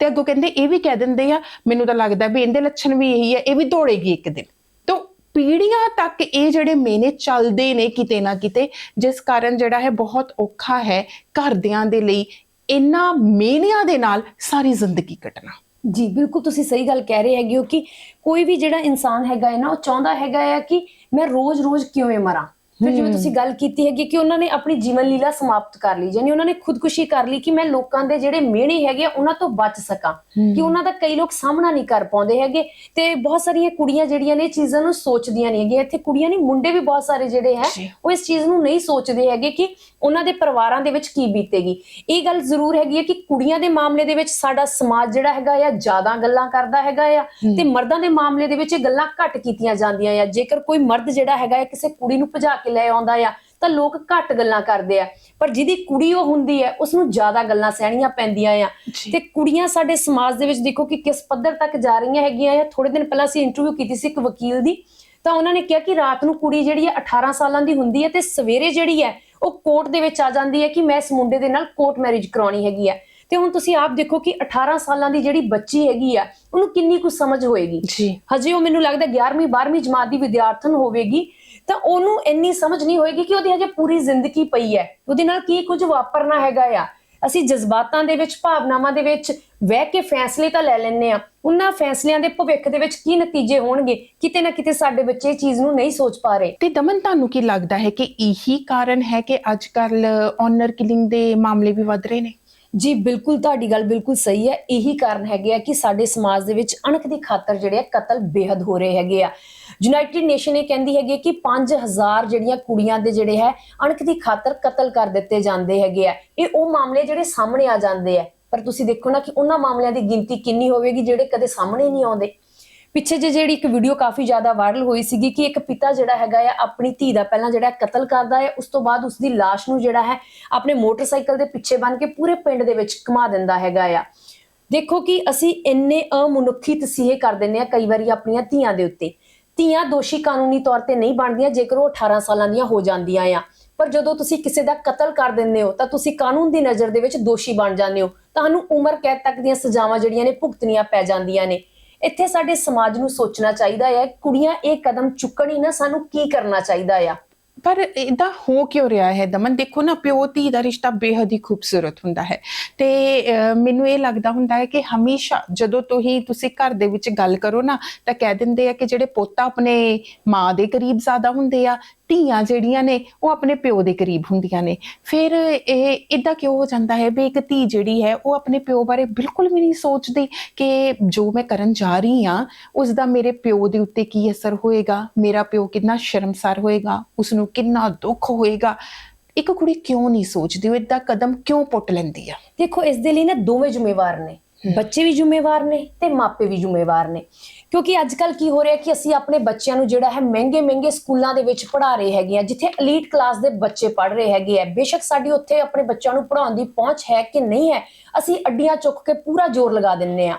ਤੇ ਅੱਗੋਂ ਕਹਿੰਦੇ ਇਹ ਵੀ ਕਹਿ ਦਿੰਦੇ ਆ, ਮੈਨੂੰ ਤਾਂ ਲੱਗਦਾ ਵੀ ਇਹਦੇ ਲੱਛਣ ਵੀ ਇਹੀ ਆ, ਇਹ ਵੀ ਦੌੜੇਗੀ ਇੱਕ ਦਿਨ। ਤੋਂ ਪੀੜੀਆਂ ਤੱਕ ਇਹ ਜਿਹੜੇ ਮੇਨੇ ਚੱਲਦੇ ਨੇ ਕਿਤੇ ਨਾ ਕਿਤੇ, ਜਿਸ ਕਾਰਨ ਜਿਹੜਾ ਹੈ ਬਹੁਤ ਔਖਾ ਹੈ ਘਰਦਿਆਂ ਦੇ ਲਈ, ਇਹਨਾਂ ਮੇਨਿਆਂ ਦੇ ਨਾਲ ਸਾਰੀ ਜ਼ਿੰਦਗੀ ਕੱਟਣਾ। ਜੀ, ਬਿਲਕੁਲ ਤੁਸੀਂ ਸਹੀ ਗੱਲ ਕਹਿ ਰਹੇ ਹੈਗੇ ਹੋ ਕਿ ਕੋਈ ਵੀ ਜਿਹੜਾ ਇਨਸਾਨ ਹੈਗਾ ਹੈ ਨਾ, ਉਹ ਚਾਹੁੰਦਾ ਹੈਗਾ ਹੈ ਕਿ ਮੈਂ ਰੋਜ਼-ਰੋਜ਼ ਕਿਵੇਂ ਮਰਾਂ? ਫਿਰ ਜਿਵੇਂ ਤੁਸੀਂ ਗੱਲ ਕੀਤੀ ਹੈਗੀ ਕਿ ਉਹਨਾਂ ਨੇ ਆਪਣੀ ਜੀਵਨ ਲੀਲਾ ਸਮਾਪਤ ਕਰ ਲਈ ਯਾਨੀ ਉਹਨਾਂ ਨੇ ਖੁਦਕੁਸ਼ੀ ਕਰ ਲਈ ਕਿ ਮੈਂ ਲੋਕਾਂ ਦੇ ਜਿਹੜੇ ਮਿਹਣੇ ਹੈਗੇ ਉਹਨਾਂ ਤੋਂ ਬਚ ਸਕਾਂ। ਕਿ ਉਹਨਾਂ ਦਾ ਕਈ ਲੋਕ ਸਾਹਮਣਾ ਨਹੀਂ ਕਰ ਪਾਉਂਦੇ ਹੈਗੇ ਤੇ ਬਹੁਤ ਸਾਰੀਆਂ ਕੁੜੀਆਂ ਜਿਹੜੀਆਂ ਨੇ ਇਹ ਚੀਜ਼ਾਂ ਨੂੰ ਸੋਚਦੀਆਂ ਨਹੀਂ ਹੈਗੀਆਂ। ਇੱਥੇ ਕੁੜੀਆਂ ਨਹੀਂ ਮੁੰਡੇ ਵੀ ਬਹੁਤ ਸਾਰੇ ਜਿਹੜੇ ਹੈ। ਉਹ ਇਸ ਚੀਜ਼ ਨੂੰ ਨਹੀਂ ਸੋਚਦੇ ਹੈਗੇ ਕਿ ਉਹਨਾਂ ਦੇ ਪਰਿਵਾਰਾਂ ਦੇ ਵਿੱਚ ਕੀ ਬੀਤੇਗੀ। ਇਹ ਗੱਲ ਜ਼ਰੂਰ ਹੈਗੀ ਹੈ ਕਿ ਕੁੜੀਆਂ ਦੇ ਮਾਮਲੇ ਦੇ ਵਿੱਚ ਸਾਡਾ ਸਮਾਜ ਜਿਹੜਾ ਹੈਗਾ ਆ ਜ਼ਿਆਦਾ ਗੱਲਾਂ ਕਰਦਾ ਹੈਗਾ ਆ ਤੇ ਮਰਦਾਂ ਦੇ ਮਾਮਲੇ ਦੇ ਵਿੱਚ ਇਹ ਗੱਲਾਂ ਘੱਟ ਕੀਤੀਆਂ ਜਾਂਦੀਆਂ ਆ। ਜੇਕਰ ਕੋਈ ਮਰਦ ਜਿਹੜਾ ਹੈਗਾ ਕਿਸੇ ਕੁੜੀ ਨੂੰ ਭਜਾ ਕੇ ਲੈ ਆਉਂਦਾ ਆ ਤਾਂ ਲੋਕ ਘੱਟ ਗੱਲਾਂ ਕਰਦੇ ਆ। ਪਰ ਜਿਹਦੀ ਕੁੜੀ ਉਹ ਹੁੰਦੀ ਹੈ ਉਸ ਨੂੰ ਜ਼ਿਆਦਾ ਗੱਲਾਂ ਸਹਿਣੀਆਂ ਪੈਂਦੀਆਂ ਆ। ਤੇ ਕੁੜੀਆਂ ਸਾਡੇ ਸਮਾਜ ਦੇ ਵਿੱਚ ਦੇਖੋ ਕਿ ਕਿਸ ਪੱਧਰ ਤੱਕ ਜਾ ਰਹੀਆਂ ਹੈਗੀਆਂ ਆ। ਥੋੜੇ ਦਿਨ ਪਹਿਲਾਂ ਅਸੀਂ ਇੰਟਰਵਿਊ ਕੀਤੀ ਸੀ ਇੱਕ ਵਕੀਲ ਦੀ ਤਾਂ ਉਹਨਾਂ ਨੇ ਕਿਹਾ ਕਿ ਰਾਤ ਨੂੰ ਕੁੜੀ ਜਿਹੜੀ ਹੈ 18 ਸਾਲਾਂ ਦੀ ਹੁੰਦੀ ਹੈ ਤੇ ਸਵੇਰੇ ਜਿਹੜੀ ਹੈ ਉਹ ਕੋਰਟ ਦੇ ਵਿੱਚ ਆ ਜਾਂਦੀ ਹੈ ਕਿ ਮੈਂ ਇਸ ਮੁੰਡੇ ਦੇ ਨਾਲ ਕੋਰਟ ਮੈਰਿਜ ਕਰਾਉਣੀ ਹੈਗੀ ਹੈ। ਤੇ ਹੁਣ ਤੁਸੀਂ ਆਪ ਦੇਖੋ ਕਿ 18 ਸਾਲਾਂ ਦੀ ਜਿਹੜੀ ਬੱਚੀ ਹੈਗੀ ਆ ਉਹਨੂੰ ਕਿੰਨੀ ਕੁ ਸਮਝ ਹੋਏਗੀ। ਹਜੇ ਉਹ ਮੈਨੂੰ ਲੱਗਦਾ 11ਵੀਂ 12ਵੀਂ ਜਮਾਤ ਦੀ ਵਿਦਿਆਰਥਣ ਹੋਵੇਗੀ। ਤਾਂ ਉਹਨੂੰ ਇੰਨੀ ਸਮਝ ਨਹੀਂ ਹੋਏਗੀ ਕਿ ਉਹਦੀ ਹਜੇ ਪੂਰੀ ਜ਼ਿੰਦਗੀ ਪਈ ਹੈ। ਉਹਦੇ ਨਾਲ ਕੀ ਕੁਝ ਵਾਪਰਨਾ ਹੈਗਾ ਆ? ਅਸੀਂ ਜਜ਼ਬਾਤਾਂ ਦੇ ਵਿੱਚ, ਭਾਵਨਾਵਾਂ ਦੇ ਵਿੱਚ ਵਹਿ ਕੇ ਫੈਸਲੇ ਤਾਂ ਲੈ ਲੈਂਦੇ ਆ ਉਹਨਾਂ ਫੈਸਲਿਆਂ ਦੇ ਭਵਿੱਖ ਦੇ ਵਿੱਚ ਕੀ ਨਤੀਜੇ ਹੋਣਗੇ? ਕਿਤੇ ਨਾ ਕਿਤੇ ਸਾਡੇ ਬੱਚੇ ਇਹ ਚੀਜ਼ ਨੂੰ ਨਹੀਂ ਸੋਚ ਪਾ ਰਹੇ। ਤੇ ਦਮਨ, ਤੁਹਾਨੂੰ ਕੀ ਲੱਗਦਾ ਹੈ ਕਿ ਇਹੀ ਕਾਰਨ ਹੈ ਕਿ ਅੱਜ ਕੱਲ ਓਨਰ ਕਿਲਿੰਗ ਦੇ ਮਾਮਲੇ ਵੀ ਵੱਧ ਰਹੇ ਨੇ? ਜੀ, ਬਿਲਕੁਲ ਤੁਹਾਡੀ ਗੱਲ ਬਿਲਕੁਲ ਸਹੀ ਹੈ। ਇਹੀ ਕਾਰਨ ਹੈਗੇ ਆ ਕਿ ਸਾਡੇ ਸਮਾਜ ਦੇ ਵਿੱਚ ਅਣਖ ਦੀ ਖਾਤਰ ਜਿਹੜੇ ਆ ਕਤਲ ਬੇਹੱਦ ਹੋ ਰਹੇ ਹੈਗੇ ਆ। ਯੂਨਾਈਟਿਡ ਨੇਸ਼ਨ ਇਹ ਕਹਿੰਦੀ ਹੈਗੀ ਹੈ ਕਿ 5000 ਜਿਹੜੀਆਂ ਕੁੜੀਆਂ ਦੇ ਜਿਹੜੇ ਹੈ, ਅਣਖ ਦੀ ਖਾਤਰ ਕਤਲ ਕਰ ਦਿੱਤੇ ਜਾਂਦੇ ਹੈਗੇ ਆ। ਇਹ ਉਹ ਮਾਮਲੇ ਜਿਹੜੇ ਸਾਹਮਣੇ ਆ ਜਾਂਦੇ ਆ। ਪਰ ਤੁਸੀਂ ਦੇਖੋ ਨਾ ਕਿ ਉਹਨਾਂ ਮਾਮਲਿਆਂ ਦੀ ਗਿਣਤੀ ਕਿੰਨੀ ਹੋਵੇਗੀ ਜਿਹੜੇ ਕਦੇ ਸਾਹਮਣੇ ਨਹੀਂ ਆਉਂਦੇ। ਪਿੱਛੇ ਜੇ ਜਿਹੜੀ ਇੱਕ ਵੀਡੀਓ ਕਾਫੀ ਜ਼ਿਆਦਾ ਵਾਇਰਲ ਹੋਈ ਸੀਗੀ ਕਿ ਇੱਕ ਪਿਤਾ ਜਿਹੜਾ ਹੈਗਾ ਆ, ਆਪਣੀ ਧੀ ਦਾ ਪਹਿਲਾਂ ਜਿਹੜਾ ਕਤਲ ਕਰਦਾ ਹੈ, ਉਸ ਤੋਂ ਬਾਅਦ ਉਸ ਦੀ ਲਾਸ਼ ਨੂੰ ਜਿਹੜਾ ਹੈ, ਆਪਣੇ ਮੋਟਰਸਾਈਕਲ ਦੇ ਪਿੱਛੇ ਬੰਨ ਕੇ ਪੂਰੇ ਪਿੰਡ ਦੇ ਵਿੱਚ ਘੁਮਾ ਦਿੰਦਾ ਹੈਗਾ ਆ। ਦੇਖੋ ਕਿ ਅਸੀਂ ਇੰਨੇ ਅਮਨੁੱਖੀ ਤਸੀਹੇ ਕਰ ਦਿੰਨੇ ਆ ਕਈ ਵਾਰੀ ਆਪਣੀਆਂ ਧੀਆਂ ਦੇ ਉੱਤੇ। ਧੀਆਂ ਦੋਸ਼ੀ ਕਾਨੂੰਨੀ ਤੌਰ ਤੇ ਨਹੀਂ ਬਣਦੀਆਂ, ਜੇਕਰ ਉਹ 18 ਸਾਲਾਂ ਦੀਆਂ ਹੋ ਜਾਂਦੀਆਂ ਆ। ਪਰ ਜਦੋਂ ਤੁਸੀਂ ਕਿਸੇ ਦਾ ਕਤਲ ਕਰ ਦਿੰਦੇ ਹੋ, ਤਾਂ ਤੁਸੀਂ ਕਾਨੂੰਨ ਦੀ ਨਜ਼ਰ ਦੇ ਵਿੱਚ ਦੋਸ਼ੀ ਬਣ ਜਾਂਦੇ ਹੋ। ਤੁਹਾਨੂੰ ਉਮਰ ਕੈਦ ਤੱਕ ਦੀਆਂ ਸਜ਼ਾਵਾਂ ਜਿਹੜੀਆਂ ਨੇ ਭੁਗਤਣੀਆਂ ਪੈ ਜਾਂਦੀਆਂ ਨੇ। ਇੱਥੇ ਸਾਡੇ ਸਮਾਜ ਨੂੰ ਸੋਚਣਾ ਚਾਹੀਦਾ ਹੈ, ਕੁੜੀਆਂ ਇਹ ਕਦਮ ਚੁੱਕਣ ਹੀ ਨਾ, ਸਾਨੂੰ ਕੀ ਕਰਨਾ ਚਾਹੀਦਾ ਆ? ਪਰ ਇਦਾਂ ਹੋ ਕਿਉਂ ਰਿਹਾ ਹੈ ਦਮਨ? ਦੇਖੋ ਨਾ, ਪਿਓ ਧੀ ਦਾ ਰਿਸ਼ਤਾ ਬੇਹੱਦ ਹੀ ਖੂਬਸੂਰਤ ਹੁੰਦਾ ਹੈ। ਤੇ ਮੈਨੂੰ ਇਹ ਲੱਗਦਾ ਹੁੰਦਾ ਹੈ ਕਿ ਹਮੇਸ਼ਾ ਜਦੋਂ ਤੋਂ ਹੀ ਤੁਸੀਂ ਘਰ ਦੇ ਵਿੱਚ ਗੱਲ ਕਰੋ ਨਾ, ਤਾਂ ਕਹਿ ਦਿੰਦੇ ਆ ਕਿ ਜਿਹੜੇ ਪੋਤਾ ਆਪਣੇ ਮਾਂ ਦੇ ਕਰੀਬ ਜ਼ਿਆਦਾ ਹੁੰਦੇ ਆ ਧੀਆਂ ਜਿਹੜੀਆਂ ਨੇ, ਉਹ ਆਪਣੇ ਪਿਓ ਦੇ ਕਰੀਬ ਹੁੰਦੀਆਂ ਨੇ। ਫਿਰ ਇਹ ਇਦਾਂ ਕਿਉਂ ਹੋ ਜਾਂਦਾ ਹੈ ਵੀ ਇੱਕ ਧੀ ਜਿਹੜੀ ਹੈ, ਉਹ ਆਪਣੇ ਪਿਓ ਬਾਰੇ ਬਿਲਕੁਲ ਵੀ ਨਹੀਂ ਸੋਚਦੀ ਕਿ ਜੋ ਮੈਂ ਕਰਨ ਜਾ ਰਹੀ ਹਾਂ ਉਸ ਦਾ ਮੇਰੇ ਪਿਓ ਦੇ ਉੱਤੇ ਕੀ ਅਸਰ ਹੋਏਗਾ, ਮੇਰਾ ਪਿਓ ਕਿੰਨਾ ਸ਼ਰਮਸਾਰ ਹੋਏਗਾ ਉਸ ਨੂੰ ਕਿੰਨਾ ਦੁੱਖ ਹੋਏਗਾ। ਇੱਕ ਕੁੜੀ ਕਿਉਂ ਨਹੀਂ ਸੋਚਦੀ, ਉਹ ਇਦਾਂ ਕਦਮ ਕਿਉਂ ਪੁੱਟ ਲੈਂਦੀ ਆ? ਦੇਖੋ, ਇਸ ਦੇ ਲਈ ਨਾ ਦੋਵੇਂ ਜ਼ਿੰਮੇਵਾਰ ਨੇ। ਬੱਚੇ ਵੀ ਜ਼ਿੰਮੇਵਾਰ ਨੇ ਤੇ ਮਾਪੇ ਵੀ ਜ਼ਿੰਮੇਵਾਰ ਨੇ। ਕਿਉਂਕਿ ਅੱਜ ਕੱਲ ਕੀ ਹੋ ਰਿਹਾ ਕਿ ਅਸੀਂ ਆਪਣੇ ਬੱਚਿਆਂ ਨੂੰ ਜਿਹੜਾ ਹੈ ਮਹਿੰਗੇ ਮਹਿੰਗੇ ਸਕੂਲਾਂ ਦੇ ਵਿੱਚ ਪੜ੍ਹਾ ਰਹੇ ਹੈਗੇ ਆ ਜਿੱਥੇ 엘ੀਟ ਕਲਾਸ ਦੇ ਬੱਚੇ ਪੜ੍ਹ ਰਹੇ ਹੈਗੇ ਆ ਬੇਸ਼ੱਕ ਸਾਡੀ ਉੱਥੇ ਆਪਣੇ ਬੱਚਿਆਂ ਨੂੰ ਪੜ੍ਹਾਉਣ ਦੀ ਪਹੁੰਚ ਹੈ ਕਿ ਨਹੀਂ ਹੈ, ਅਸੀਂ ਅੱਡੀਆਂ ਚੁੱਕ ਕੇ ਪੂਰਾ ਜ਼ੋਰ ਲਗਾ ਦਿੰਨੇ ਆ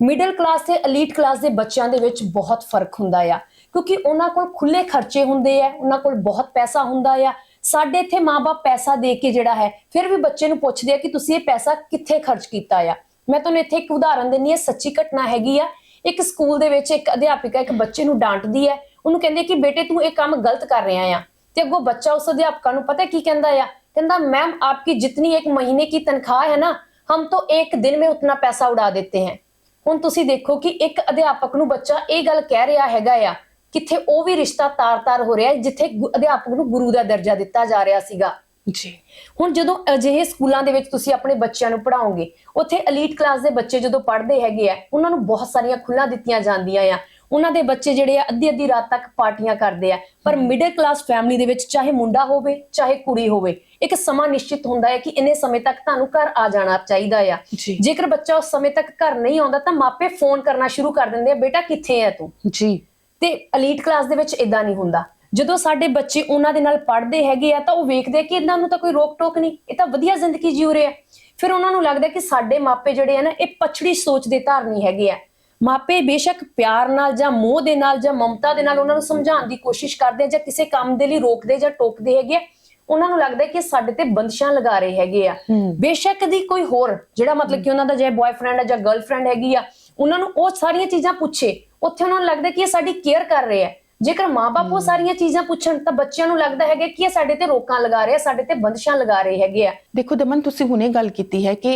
ਮਿਡਲ ਕਲਾਸ ਤੇ 엘ੀਟ ਕਲਾਸ ਦੇ ਬੱਚਿਆਂ ਦੇ ਵਿੱਚ ਬਹੁਤ ਫ਼ਰਕ ਹੁੰਦਾ ਆ, ਕਿਉਂਕਿ ਉਹਨਾਂ ਕੋਲ ਖੁੱਲੇ ਖਰਚੇ ਹੁੰਦੇ ਆ, ਉਹਨਾਂ ਕੋਲ ਬਹੁਤ ਪੈਸਾ ਹੁੰਦਾ ਆ। ਸਾਡੇ ਇੱਥੇ ਮਾਪੇ ਪੈਸਾ ਦੇ ਕੇ ਜਿਹੜਾ ਹੈ, ਫਿਰ ਵੀ ਬੱਚੇ ਨੂੰ ਪੁੱਛਦੇ ਆ ਕਿ ਤੁਸੀਂ ਇਹ ਪੈਸਾ ਕਿੱਥੇ ਖਰਚ ਕੀਤਾ ਆ? ਮੈਂ ਤੁਹਾਨੂੰ ਇੱਥੇ ਇੱਕ ਉਦਾਹਰਨ ਦਿੰਨੀ ਹੈ, ਸੱਚੀ ਘਟਨਾ ਹੈਗੀ ਆ। ਇੱਕ ਸਕੂਲ ਦੇ ਵਿੱਚ ਇੱਕ ਅਧਿਆਪਿਕਾ ਇੱਕ ਬੱਚੇ ਨੂੰ ਡਾਂਟਦੀ ਹੈ। ਉਹਨੂੰ ਕਹਿੰਦੀ ਹੈ ਕਿ ਬੇਟੇ ਤੂੰ ਇਹ ਕੰਮ ਗਲਤ ਕਰ ਰਿਹਾ ਆ। ਤੇ ਅੱਗੋਂ ਬੱਚਾ ਉਸ ਅਧਿਆਪਕਾ ਨੂੰ ਪਤਾ ਕੀ ਕਹਿੰਦਾ ਆ? ਕਹਿੰਦਾ, ਮੈਮ, ਆਪਕੀ ਜਿਤਨੀ ਇੱਕ ਮਹੀਨੇ ਕੀ ਤਨਖਾਹ ਹੈ ਨਾ, ਹਮ ਤੋਂ ਇੱਕ ਦਿਨ ਮੇਂ ਉਤਨਾ ਪੈਸਾ ਉਡਾ ਦਿੱਤੇ ਹੈ। ਹੁਣ ਤੁਸੀਂ ਦੇਖੋ ਕਿ ਇੱਕ ਅਧਿਆਪਕ ਨੂੰ ਬੱਚਾ ਇਹ ਗੱਲ ਕਹਿ ਰਿਹਾ ਹੈਗਾ ਆ, ਕਿੱਥੇ ਉਹ ਵੀ ਰਿਸ਼ਤਾ ਤਾਰ-ਤਾਰ ਹੋ ਰਿਹਾ ਜਿੱਥੇ ਅਧਿਆਪਕ ਨੂੰ ਗੁਰੂ ਦਾ ਦਰਜਾ ਦਿੱਤਾ ਜਾ ਰਿਹਾ ਸੀਗਾ। ਜੀ। ਹੁਣ ਜਦੋਂ ਅਜਿਹੇ ਸਕੂਲਾਂ ਦੇ ਵਿੱਚ ਤੁਸੀਂ ਆਪਣੇ ਬੱਚਿਆਂ ਨੂੰ ਪੜ੍ਹਾਓਗੇ ਉੱਥੇ 엘ੀਟ ਕਲਾਸ ਦੇ ਬੱਚੇ ਜਦੋਂ ਪੜ੍ਹਦੇ ਹੈਗੇ ਆ ਉਹਨਾਂ ਨੂੰ ਬਹੁਤ ਸਾਰੀਆਂ ਖੁੱਲਾਂ ਦਿੱਤੀਆਂ ਜਾਂਦੀਆਂ ਆ। ਉਹਨਾਂ ਦੇ ਬੱਚੇ ਜਿਹੜੇ ਆ ਅੱਧੀ ਅੱਧੀ ਰਾਤ ਤੱਕ ਪਾਰਟੀਆਂ ਕਰਦੇ ਆ। ਪਰ ਮਿਡਲ ਕਲਾਸ ਫੈਮਿਲੀ ਦੇ ਵਿੱਚ ਚਾਹੇ ਮੁੰਡਾ ਹੋਵੇ ਚਾਹੇ ਕੁੜੀ ਹੋਵੇ ਇੱਕ ਸਮਾਂ ਨਿਸ਼ਚਿਤ ਹੁੰਦਾ ਹੈ ਕਿ ਇੰਨੇ ਸਮੇਂ ਤੱਕ ਤੁਹਾਨੂੰ ਘਰ ਆ ਜਾਣਾ ਚਾਹੀਦਾ ਆ। ਜੇਕਰ ਬੱਚਾ ਉਸ ਸਮੇਂ ਤੱਕ ਘਰ ਨਹੀਂ ਆਉਂਦਾ ਤਾਂ ਮਾਪੇ ਫੋਨ ਕਰਨਾ ਸ਼ੁਰੂ ਕਰ ਦਿੰਦੇ ਆ ਬੇਟਾ ਕਿੱਥੇ ਹੈ ਤੂੰ? ਜੀ। ਤੇ 엘ੀਟ ਕਲਾਸ ਦੇ ਵਿੱਚ ਇਦਾਂ ਨਹੀਂ ਹੁੰਦਾ। ਜਦੋਂ ਸਾਡੇ ਬੱਚੇ ਉਹਨਾਂ ਦੇ ਨਾਲ ਪੜ੍ਹਦੇ ਹੈਗੇ ਆ ਤਾਂ ਉਹ ਵੇਖਦੇ ਆ ਕਿ ਇਹਨਾਂ ਨੂੰ ਤਾਂ ਕੋਈ ਰੋਕ ਟੋਕ ਨਹੀਂ ਇਹ ਤਾਂ ਵਧੀਆ ਜ਼ਿੰਦਗੀ ਜਿਉ ਰਹੇ ਆ। ਫਿਰ ਉਹਨਾਂ ਨੂੰ ਲੱਗਦਾ ਕਿ ਸਾਡੇ ਮਾਪੇ ਜਿਹੜੇ ਆ ਨਾ ਇਹ ਪਛੜੀ ਸੋਚ ਦੇ ਧਾਰਨੀ ਹੈਗੇ ਆ। ਮਾਪੇ ਬੇਸ਼ੱਕ ਪਿਆਰ ਨਾਲ ਜਾਂ ਮੋਹ ਦੇ ਨਾਲ ਜਾਂ ਮਮਤਾ ਦੇ ਨਾਲ ਉਹਨਾਂ ਨੂੰ ਸਮਝਾਉਣ ਦੀ ਕੋਸ਼ਿਸ਼ ਕਰਦੇ ਆ ਜਾਂ ਕਿਸੇ ਕੰਮ ਦੇ ਲਈ ਰੋਕਦੇ ਜਾਂ ਟੋਕਦੇ ਹੈਗੇ ਆ ਉਹਨਾਂ ਨੂੰ ਲੱਗਦਾ ਕਿ ਸਾਡੇ ਤੇ ਬੰਦਸ਼ਾਂ ਲਗਾ ਰਹੇ ਹੈਗੇ ਆ। ਬੇਸ਼ੱਕ ਦੀ ਕੋਈ ਹੋਰ ਜਿਹੜਾ ਮਤਲਬ ਕਿ ਉਹਨਾਂ ਦਾ ਜੇ ਬॉयਫ੍ਰੈਂਡ ਹੈ ਜਾਂ ਗਰਲਫ੍ਰੈਂਡ ਹੈਗੀ ਆ ਉਹਨਾਂ ਨੂੰ ਉਹ ਸਾਰੀਆਂ ਚੀਜ਼ਾਂ ਪੁੱਛੇ ਉੱਥੇ ਉਹਨਾਂ ਨੂੰ ਲੱਗਦਾ ਕਿ ਇਹ ਸਾਡੀ ਕੇਅਰ ਕਰ ਰਹੇ ਆ। ਜੇਕਰ ਮਾਪੇ ਉਹ ਸਾਰੀਆਂ ਚੀਜ਼ਾਂ ਪੁੱਛਣ ਤਾਂ ਬੱਚਿਆਂ ਨੂੰ ਲੱਗਦਾ ਹੈਗਾ ਕਿ ਇਹ ਸਾਡੇ ਤੇ ਰੋਕਾਂ ਲਗਾ ਰਹੇ ਆ ਸਾਡੇ ਤੇ ਬੰਦਸ਼ਾਂ ਲਗਾ ਰਹੇ ਹੈਗੇ ਆ। ਦੇਖੋ ਦਮਨ ਤੁਸੀਂ ਹੁਣੇ ਗੱਲ ਕੀਤੀ ਹੈ ਕਿ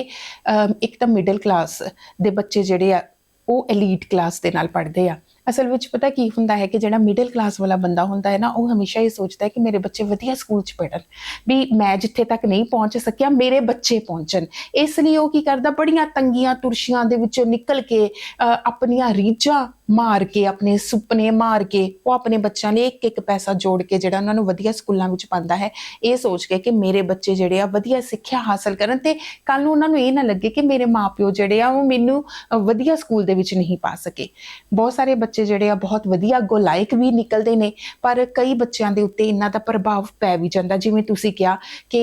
ਇੱਕ ਤਾਂ ਮਿਡਲ ਕਲਾਸ ਦੇ ਬੱਚੇ ਜਿਹੜੇ ਆ ਉਹ 엘ੀਟ ਕਲਾਸ ਦੇ ਨਾਲ ਪੜ੍ਹਦੇ ਆ। ਅਸਲ ਵਿੱਚ ਪਤਾ ਕੀ ਹੁੰਦਾ ਹੈ ਕਿ ਜਿਹੜਾ ਮਿਡਲ ਕਲਾਸ ਵਾਲਾ ਬੰਦਾ ਹੁੰਦਾ ਹੈ ਨਾ ਉਹ ਹਮੇਸ਼ਾ ਇਹ ਸੋਚਦਾ ਹੈ ਕਿ ਮੇਰੇ ਬੱਚੇ ਵਧੀਆ ਸਕੂਲ 'ਚ ਪੜ੍ਹਨ ਵੀ ਮੈਂ ਜਿੱਥੇ ਤੱਕ ਨਹੀਂ ਪਹੁੰਚ ਸਕਿਆ ਮੇਰੇ ਬੱਚੇ ਪਹੁੰਚਣ। ਇਸ ਲਈ ਉਹ ਕੀ ਕਰਦਾ ਬੜੀਆਂ ਤੰਗੀਆਂ ਤੁਰਸ਼ੀਆਂ ਦੇ ਵਿੱਚੋਂ ਨਿਕਲ ਕੇ ਆਪਣੀਆਂ ਰੀਝਾਂ ਮਾਰ ਕੇ, ਆਪਣੇ ਸੁਪਨੇ ਮਾਰ ਕੇ, ਉਹ ਆਪਣੇ ਬੱਚਿਆਂ ਲਈ ਇੱਕ ਇੱਕ ਪੈਸਾ ਜੋੜ ਕੇ ਜਿਹੜਾ ਉਹਨਾਂ ਨੂੰ ਵਧੀਆ ਸਕੂਲਾਂ ਵਿੱਚ ਪਾਉਂਦਾ ਹੈ। ਇਹ ਸੋਚ ਕੇ ਕਿ ਮੇਰੇ ਬੱਚੇ ਜਿਹੜੇ ਆ ਵਧੀਆ ਸਿੱਖਿਆ ਹਾਸਲ ਕਰਨ ਤੇ ਕੱਲ ਨੂੰ ਉਹਨਾਂ ਨੂੰ ਇਹ ਨਾ ਲੱਗੇ ਕਿ ਮੇਰੇ ਮਾਪਿਓ ਜਿਹੜੇ ਆ ਉਹ ਮੈਨੂੰ ਵਧੀਆ ਸਕੂਲ ਦੇ ਵਿੱਚ ਨਹੀਂ ਪਾ ਸਕੇ। ਬਹੁਤ ਸਾਰੇ ਬੱਚੇ ਜਿਹੜੇ ਆ ਬਹੁਤ ਵਧੀਆ ਅੱਗੋਂ ਲਾਇਕ ਵੀ ਨਿਕਲਦੇ ਨੇ, ਪਰ ਕਈ ਬੱਚਿਆਂ ਦੇ ਉੱਤੇ ਇਹਨਾਂ ਦਾ ਪ੍ਰਭਾਵ ਪੈ ਵੀ ਜਾਂਦਾ। ਜਿਵੇਂ ਤੁਸੀਂ ਕਿਹਾ ਕਿ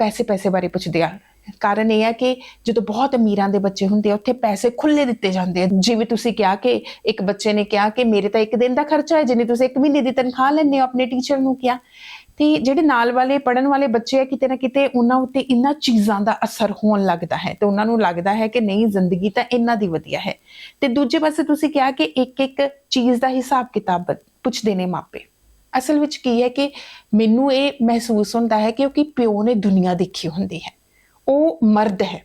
ਪੈਸੇ ਪੈਸੇ ਬਾਰੇ ਪੁੱਛਦੇ ਆ। ਕਾਰਨ ਇਹ ਹੈ ਕਿ ਜਦੋਂ ਬਹੁਤ ਅਮੀਰਾਂ ਦੇ ਬੱਚੇ ਹੁੰਦੇ ਆ, ਉੱਥੇ ਪੈਸੇ ਖੁੱਲੇ ਦਿੱਤੇ ਜਾਂਦੇ ਆ। ਜਿਵੇਂ ਤੁਸੀਂ ਕਿਹਾ ਕਿ ਇੱਕ ਬੱਚੇ ਨੇ ਕਿਹਾ ਕਿ ਮੇਰੇ ਤਾਂ ਇੱਕ ਦਿਨ ਦਾ ਖਰਚਾ ਹੈ, ਜਿੰਨੇ ਤੁਸੀਂ ਇੱਕ ਮਹੀਨੇ ਦੀ ਤਨਖਾਹ ਲੈਂਦੇ ਹੋ ਆਪਣੇ ਟੀਚਰ ਨੂੰ ਕਿਹਾ। ਤੇ ਜਿਹੜੇ ਨਾਲ ਵਾਲੇ ਪੜਨ ਵਾਲੇ ਬੱਚੇ ਆ, ਕਿਤੇ ਨਾ ਕਿਤੇ ਉਹਨਾਂ ਉੱਤੇ ਇਹਨਾਂ ਚੀਜ਼ਾਂ ਦਾ ਅਸਰ ਹੋਣ ਲੱਗਦਾ ਹੈ ਤੇ ਉਹਨਾਂ ਨੂੰ ਲੱਗਦਾ ਹੈ ਕਿ ਨਹੀਂ, ਜ਼ਿੰਦਗੀ ਤਾਂ ਇਹਨਾਂ ਦੀ ਵਧੀਆ ਹੈ। ਤੇ ਦੂਜੇ ਪਾਸੇ ਤੁਸੀਂ ਕਿਹਾ ਕਿ ਇੱਕ ਇੱਕ ਚੀਜ਼ ਦਾ ਹਿਸਾਬ ਕਿਤਾਬ ਪੁੱਛਦੇ ਨੇ ਮਾਪੇ। ਅਸਲ ਵਿੱਚ ਕੀ ਹੈ ਕਿ ਮੈਨੂੰ ਇਹ ਮਹਿਸੂਸ ਹੁੰਦਾ ਹੈ ਕਿ ਕਿਉਂਕਿ ਪਿਓ ਨੇ ਦੁਨੀਆ ਦੇਖੀ ਹੁੰਦੀ ਹੈ। ਉਹ ਮਰਦ ਹੈ।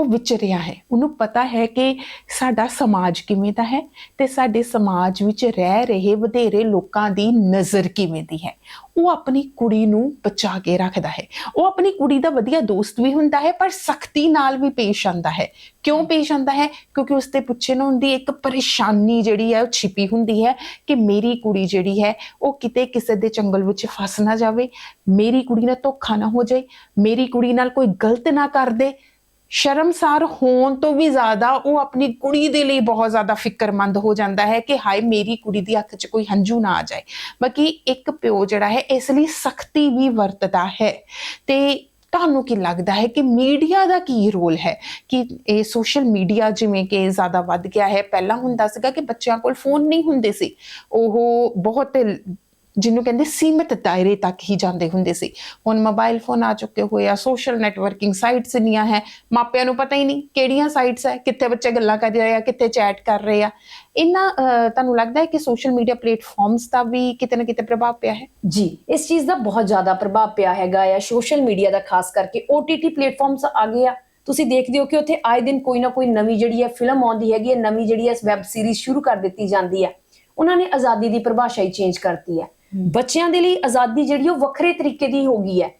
ਉਹ ਵਿਚਰਿਆ ਹੈ। ਉਹਨੂੰ ਪਤਾ ਹੈ ਕਿ ਸਾਡਾ ਸਮਾਜ ਕਿਵੇਂ ਦਾ ਹੈ ਤੇ ਸਾਡੇ ਸਮਾਜ ਵਿੱਚ ਰਹਿ ਰਹੇ ਵਧੇਰੇ ਲੋਕਾਂ ਦੀ ਨਜ਼ਰ ਕਿਵੇਂ ਦੀ ਹੈ। ਉਹ ਆਪਣੀ ਕੁੜੀ ਨੂੰ ਬਚਾ ਕੇ ਰੱਖਦਾ ਹੈ। ਉਹ ਆਪਣੀ ਕੁੜੀ ਦਾ ਵਧੀਆ ਦੋਸਤ ਵੀ ਹੁੰਦਾ ਹੈ, ਪਰ ਸਖਤੀ ਨਾਲ ਵੀ ਪੇਸ਼ ਆਂਦਾ ਹੈ। ਕਿਉਂ ਪੇਸ਼ ਆਂਦਾ ਹੈ? ਕਿਉਂਕਿ ਉਸ 'ਤੇ ਪੁੱਛੇ ਨਾ ਹੁੰਦੀ ਇੱਕ ਪਰੇਸ਼ਾਨੀ ਜਿਹੜੀ ਹੈ, ਉਹ ਛਿਪੀ ਹੁੰਦੀ ਹੈ ਕਿ ਮੇਰੀ ਕੁੜੀ ਜਿਹੜੀ ਹੈ, ਉਹ ਕਿਤੇ ਕਿਸੇ ਦੇ ਚੰਗਲ ਵਿੱਚ ਫਸ ਨਾ ਜਾਵੇ। ਮੇਰੀ ਕੁੜੀ ਨਾਲ ਧੋਖਾ ਨਾ ਹੋ ਜਾਏ। ਮੇਰੀ ਕੁੜੀ ਨਾਲ ਕੋਈ ਗਲਤ ਨਾ ਕਰ ਦੇ। ਸ਼ਰਮਸਾਰ ਹੋਣ ਤੋਂ ਵੀ ਜ਼ਿਆਦਾ ਉਹ ਆਪਣੀ ਕੁੜੀ ਦੇ ਲਈ ਬਹੁਤ ਜ਼ਿਆਦਾ ਫਿਕਰਮੰਦ ਹੋ ਜਾਂਦਾ ਹੈ ਕਿ ਹਾਏ, ਮੇਰੀ ਕੁੜੀ ਦੀ ਅੱਖ 'ਚ ਕੋਈ ਹੰਝੂ ਨਾ ਆ ਜਾਏ। ਬਾਕੀ ਇੱਕ ਪਿਓ ਜਿਹੜਾ ਹੈ, ਇਸ ਲਈ ਸਖਤੀ ਵੀ ਵਰਤਦਾ ਹੈ। ਤੇ ਤੁਹਾਨੂੰ ਕੀ ਲੱਗਦਾ ਹੈ ਕਿ ਮੀਡੀਆ ਦਾ ਕੀ ਰੋਲ ਹੈ? ਕਿ ਇਹ ਸੋਸ਼ਲ ਮੀਡੀਆ ਜਿਵੇਂ ਕਿ ਜ਼ਿਆਦਾ ਵੱਧ ਗਿਆ ਹੈ। ਪਹਿਲਾਂ ਹੁੰਦਾ ਸੀਗਾ ਕਿ ਬੱਚਿਆਂ ਕੋਲ ਫੋਨ ਨਹੀਂ ਹੁੰਦੇ ਸੀ। ਉਹ ਬਹੁਤ ਜਿਹਨੂੰ ਕਹਿੰਦੇ ਸੀਮਿਤ ਦਾਇਰੇ ਤੱਕ ਹੀ ਜਾਂਦੇ ਹੁੰਦੇ ਸੀ। ਹੁਣ ਮੋਬਾਈਲ ਫੋਨ ਆ ਚੁੱਕੇ ਹੋਏ ਆ ਸੋਸ਼ਲ ਨੈਟਵਰਕਿੰਗ ਸਾਈਟਸ ਇੰਨੀਆਂ ਹੈ, ਮਾਪਿਆਂ ਨੂੰ ਪਤਾ ਹੀ ਨਹੀਂ ਕਿਹੜੀਆਂ ਸਾਈਟਸ ਹੈ, ਕਿੱਥੇ ਬੱਚੇ ਗੱਲਾਂ ਕਰ ਰਹੇ ਆ, ਕਿੱਥੇ ਚੈਟ ਕਰ ਰਹੇ ਆ। ਇਹਨਾਂ ਤੁਹਾਨੂੰ ਲੱਗਦਾ ਹੈ ਕਿ ਸੋਸ਼ਲ ਮੀਡੀਆ ਪਲੇਟਫਾਰਮਸ ਦਾ ਵੀ ਕਿਤੇ ਨਾ ਕਿਤੇ ਪ੍ਰਭਾਵ ਪਿਆ ਹੈ? ਜੀ, ਇਸ ਚੀਜ਼ ਦਾ ਬਹੁਤ ਜ਼ਿਆਦਾ ਪ੍ਰਭਾਵ ਪਿਆ ਹੈਗਾ ਆ। ਸੋਸ਼ਲ ਮੀਡੀਆ ਦਾ ਖਾਸ ਕਰਕੇ OTT ਪਲੇਟਫਾਰਮਸ ਆ ਗਏ ਆ। ਤੁਸੀਂ ਦੇਖਦੇ ਹੋ ਕਿ ਉੱਥੇ ਆਏ ਦਿਨ ਕੋਈ ਨਾ ਕੋਈ ਨਵੀਂ ਜਿਹੜੀ ਹੈ ਫਿਲਮ ਆਉਂਦੀ ਹੈਗੀ ਹੈ, ਨਵੀਂ ਜਿਹੜੀ ਹੈ ਵੈਬ ਸੀਰੀਜ਼ ਸ਼ੁਰੂ ਕਰ ਦਿੱਤੀ ਜਾਂਦੀ ਹੈ। ਉਹਨਾਂ ਨੇ ਆਜ਼ਾਦੀ ਦੀ ਪਰਿਭਾਸ਼ਾ ਹੀ ਚੇਂਜ ਕਰਤੀ ਹੈ। ਬੱਚਿਆਂ ਦੇ ਲਈ ਆਜ਼ਾਦੀ ਜਿਹੜੀ ਉਹ ਵੱਖਰੇ ਤਰੀਕੇ ਦੀ ਹੋ ਗਈ ਹੈ।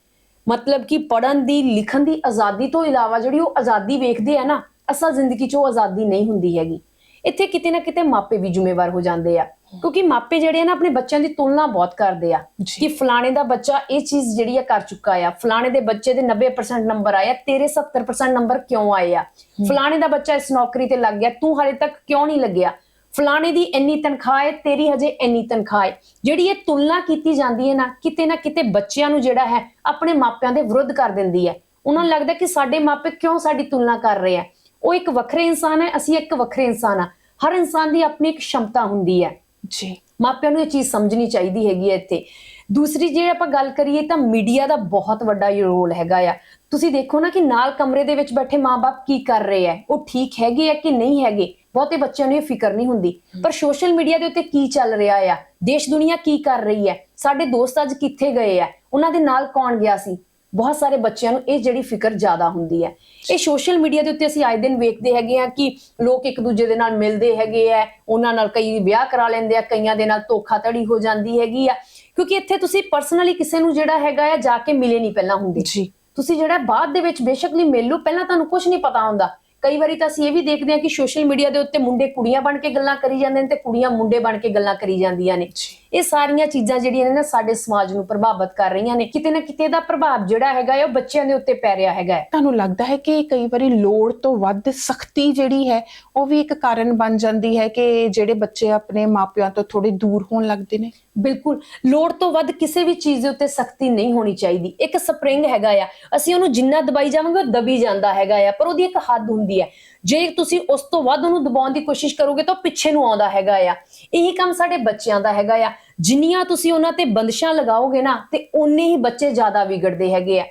ਮਤਲਬ ਕਿ ਪੜਨ ਦੀ ਲਿਖਣ ਦੀ ਆਜ਼ਾਦੀ ਤੋਂ ਇਲਾਵਾ ਜਿਹੜੀ ਉਹ ਆਜ਼ਾਦੀ ਵੇਖਦੇ ਆ ਨਾ ਅਸਲ ਜ਼ਿੰਦਗੀ 'ਚ ਉਹ ਆਜ਼ਾਦੀ ਨਹੀਂ ਹੁੰਦੀ ਹੈਗੀ। ਇੱਥੇ ਕਿਤੇ ਨਾ ਕਿਤੇ ਮਾਪੇ ਵੀ ਜ਼ਿੰਮੇਵਾਰ ਹੋ ਜਾਂਦੇ ਆ। ਕਿਉਂਕਿ ਮਾਪੇ ਜਿਹੜੇ ਆ ਨਾ ਆਪਣੇ ਬੱਚਿਆਂ ਦੀ ਤੁਲਨਾ ਬਹੁਤ ਕਰਦੇ ਆ। ਕਿ ਫਲਾਣੇ ਦਾ ਬੱਚਾ ਇਹ ਚੀਜ਼ ਜਿਹੜੀ ਆ ਕਰ ਚੁੱਕਾ ਆ। ਫਲਾਣੇ ਦੇ ਬੱਚੇ ਦੇ 90% ਨੰਬਰ ਆਇਆ ਤੇਰੇ 70% ਨੰਬਰ ਕਿਉਂ ਆਏ ਆ? ਫਲਾਣੇ ਦਾ ਬੱਚਾ ਇਸ ਨੌਕਰੀ ਤੇ ਲੱਗ ਗਿਆ ਤੂੰ ਹਾਲੇ ਤੱਕ ਕਿਉਂ ਨਹੀਂ ਲੱਗਿਆ? ਫਲਾਣੇ ਦੀ ਇੰਨੀ ਤਨਖਾਹ ਹੈ ਤੇਰੀ ਹਜੇ ਇੰਨੀ ਤਨਖਾਹ ਹੈ। ਜਿਹੜੀ ਇਹ ਤੁਲਨਾ ਕੀਤੀ ਜਾਂਦੀ ਹੈ ਨਾ ਕਿਤੇ ਨਾ ਕਿਤੇ ਬੱਚਿਆਂ ਨੂੰ ਜਿਹੜਾ ਹੈ ਆਪਣੇ ਮਾਪਿਆਂ ਦੇ ਵਿਰੁੱਧ ਕਰ ਦਿੰਦੀ ਹੈ। ਉਹਨਾਂ ਨੂੰ ਲੱਗਦਾ ਕਿ ਸਾਡੇ ਮਾਪੇ ਕਿਉਂ ਸਾਡੀ ਤੁਲਨਾ ਕਰ ਰਹੇ ਆ ਉਹ ਇੱਕ ਵੱਖਰੇ ਇਨਸਾਨ ਹੈ ਅਸੀਂ ਇੱਕ ਵੱਖਰੇ ਇਨਸਾਨ ਆ ਹਰ ਇਨਸਾਨ ਦੀ ਆਪਣੀ ਇੱਕ ਸ਼ਮਤਾ ਹੁੰਦੀ ਹੈ। ਜੀ। ਮਾਪਿਆਂ ਨੂੰ ਇਹ ਚੀਜ਼ ਸਮਝਣੀ ਚਾਹੀਦੀ ਹੈਗੀ ਹੈ ਇੱਥੇ। ਦੂਸਰੀ ਜੇ ਆਪਾਂ ਗੱਲ ਕਰੀਏ ਤਾਂ ਮੀਡੀਆ ਦਾ ਬਹੁਤ ਵੱਡਾ ਰੋਲ ਹੈਗਾ ਆ। ਤੁਸੀਂ ਦੇਖੋ ਨਾ ਕਿ ਨਾਲ ਕਮਰੇ ਦੇ ਵਿੱਚ ਬੈਠੇ ਮਾਪੇ ਕੀ ਕਰ ਰਹੇ ਆ ਉਹ ਠੀਕ ਹੈਗੇ ਆ ਕਿ ਨਹੀਂ ਹੈਗੇ? ਬਹੁਤੇ ਬੱਚਿਆਂ ਨੂੰ ਇਹ ਫਿਕਰ ਨਹੀਂ ਹੁੰਦੀ। ਪਰ ਸੋਸ਼ਲ ਮੀਡੀਆ ਦੇ ਉੱਤੇ ਕੀ ਚੱਲ ਰਿਹਾ ਆ? ਦੇਸ਼ ਦੁਨੀਆ ਕੀ ਕਰ ਰਹੀ ਹੈ? ਸਾਡੇ ਦੋਸਤ ਅੱਜ ਕਿੱਥੇ ਗਏ ਆ? ਉਹਨਾਂ ਦੇ ਨਾਲ ਕੌਣ ਗਿਆ ਸੀ? ਬਹੁਤ ਸਾਰੇ ਬੱਚਿਆਂ ਨੂੰ ਇਹ ਜਿਹੜੀ ਫਿਕਰ ਜ਼ਿਆਦਾ ਹੁੰਦੀ ਹੈ। ਇਹ ਸੋਸ਼ਲ ਮੀਡੀਆ ਦੇ ਉੱਤੇ ਅਸੀਂ ਆਏ ਦਿਨ ਵੇਖਦੇ ਹੈਗੇ ਆ ਕਿ ਲੋਕ ਇੱਕ ਦੂਜੇ ਦੇ ਨਾਲ ਮਿਲਦੇ ਹੈਗੇ ਆ ਉਹਨਾਂ ਨਾਲ ਕਈ ਵਿਆਹ ਕਰਾ ਲੈਂਦੇ ਆ ਕਈਆਂ ਦੇ ਨਾਲ ਧੋਖਾਧੜੀ ਹੋ ਜਾਂਦੀ ਹੈਗੀ ਆ। ਕਿਉਂਕਿ ਇੱਥੇ ਤੁਸੀਂ ਪਰਸਨਲੀ ਕਿਸੇ ਨੂੰ ਜਿਹੜਾ ਹੈਗਾ ਆ ਜਾ ਕੇ ਮਿਲੇ ਨਹੀਂ ਪਹਿਲਾਂ ਹੁੰਦੇ। ਜੀ। ਤੁਸੀਂ ਜਿਹੜਾ ਬਾਅਦ ਦੇ ਵਿੱਚ ਬੇਸ਼ੱਕ ਨਹੀਂ ਮਿਲ ਲਓ ਪਹਿਲਾਂ ਤੁਹਾਨੂੰ ਕੁਝ ਨਹੀਂ ਪਤਾ ਹੁੰਦਾ। ਕਈ ਵਾਰੀ ਤਾਂ ਅਸੀਂ ਇਹ ਵੀ ਦੇਖਦੇ ਹਾਂ ਕਿ ਸੋਸ਼ਲ ਮੀਡੀਆ ਦੇ ਉੱਤੇ ਮੁੰਡੇ ਕੁੜੀਆਂ ਬਣ ਕੇ ਗੱਲਾਂ ਕਰੀ ਜਾਂਦੇ ਨੇ ਤੇ ਕੁੜੀਆਂ ਮੁੰਡੇ ਬਣ ਕੇ ਗੱਲਾਂ ਕਰੀ ਜਾਂਦੀਆਂ ਨੇ। ਇਹ ਸਾਰੀਆਂ ਚੀਜ਼ਾਂ ਜਿਹੜੀਆਂ ਨੇ ਨਾ ਸਾਡੇ ਸਮਾਜ ਨੂੰ ਪ੍ਰਭਾਵਿਤ ਕਰ ਰਹੀਆਂ ਨੇ। ਕਿਤੇ ਨਾ ਕਿਤੇ ਦਾ ਪ੍ਰਭਾਵ ਜਿਹੜਾ ਹੈਗਾ ਉਹ ਬੱਚਿਆਂ ਦੇ ਉੱਤੇ ਪੈ ਰਿਹਾ ਹੈਗਾ ਤੁਹਾਨੂੰ ਲੱਗਦਾ ਹੈ ਕਿ ਕਈ ਵਾਰੀ ਲੋੜ ਤੋਂ ਵੱਧ ਸਖਤੀ ਜਿਹੜੀ ਹੈ ਉਹ ਵੀ ਇੱਕ ਕਾਰਨ ਬਣ ਜਾਂਦੀ ਹੈ ਕਿ ਜਿਹੜੇ ਬੱਚੇ ਆਪਣੇ ਮਾਪਿਆਂ ਤੋਂ ਥੋੜੇ ਦੂਰ ਹੋਣ ਲੱਗਦੇ ਨੇ? ਬਿਲਕੁਲ। ਲੋੜ ਤੋਂ ਵੱਧ ਕਿਸੇ ਵੀ ਚੀਜ਼ ਦੇ ਉੱਤੇ ਸਖਤੀ ਨਹੀਂ ਹੋਣੀ ਚਾਹੀਦੀ। ਇੱਕ ਸਪਰਿੰਗ ਹੈਗਾ ਆ। ਅਸੀਂ ਉਹਨੂੰ ਜਿੰਨਾ ਦਬਾਈ ਜਾਵਾਂਗੇ ਉਹ ਦਬੀ ਜਾਂਦਾ ਹੈਗਾ ਆ। ਪਰ ਉਹਦੀ ਇੱਕ ਹੱਦ ਹੁੰਦੀ ਹੈ। ਜੇ ਤੁਸੀਂ ਉਸ ਤੋਂ ਵੱਧ ਉਹਨੂੰ ਦਬਾਉਣ ਦੀ ਕੋਸ਼ਿਸ਼ ਕਰੋਗੇ ਤਾਂ ਉਹ ਪਿੱਛੇ ਨੂੰ ਆਉਂਦਾ ਹੈਗਾ ਆ। ਇਹੀ ਕੰਮ ਸਾਡੇ ਬੱਚਿਆਂ ਦਾ ਹੈਗਾ ਆ। ਜਿੰਨੀਆਂ ਤੁਸੀਂ ਉਹਨਾਂ ਤੇ ਬੰਦਸ਼ਾਂ ਲਗਾਓਗੇ ਨਾ ਤੇ ਓਨੇ ਹੀ ਬੱਚੇ ਜ਼ਿਆਦਾ ਵਿਗੜਦੇ ਹੈਗੇ ਆ।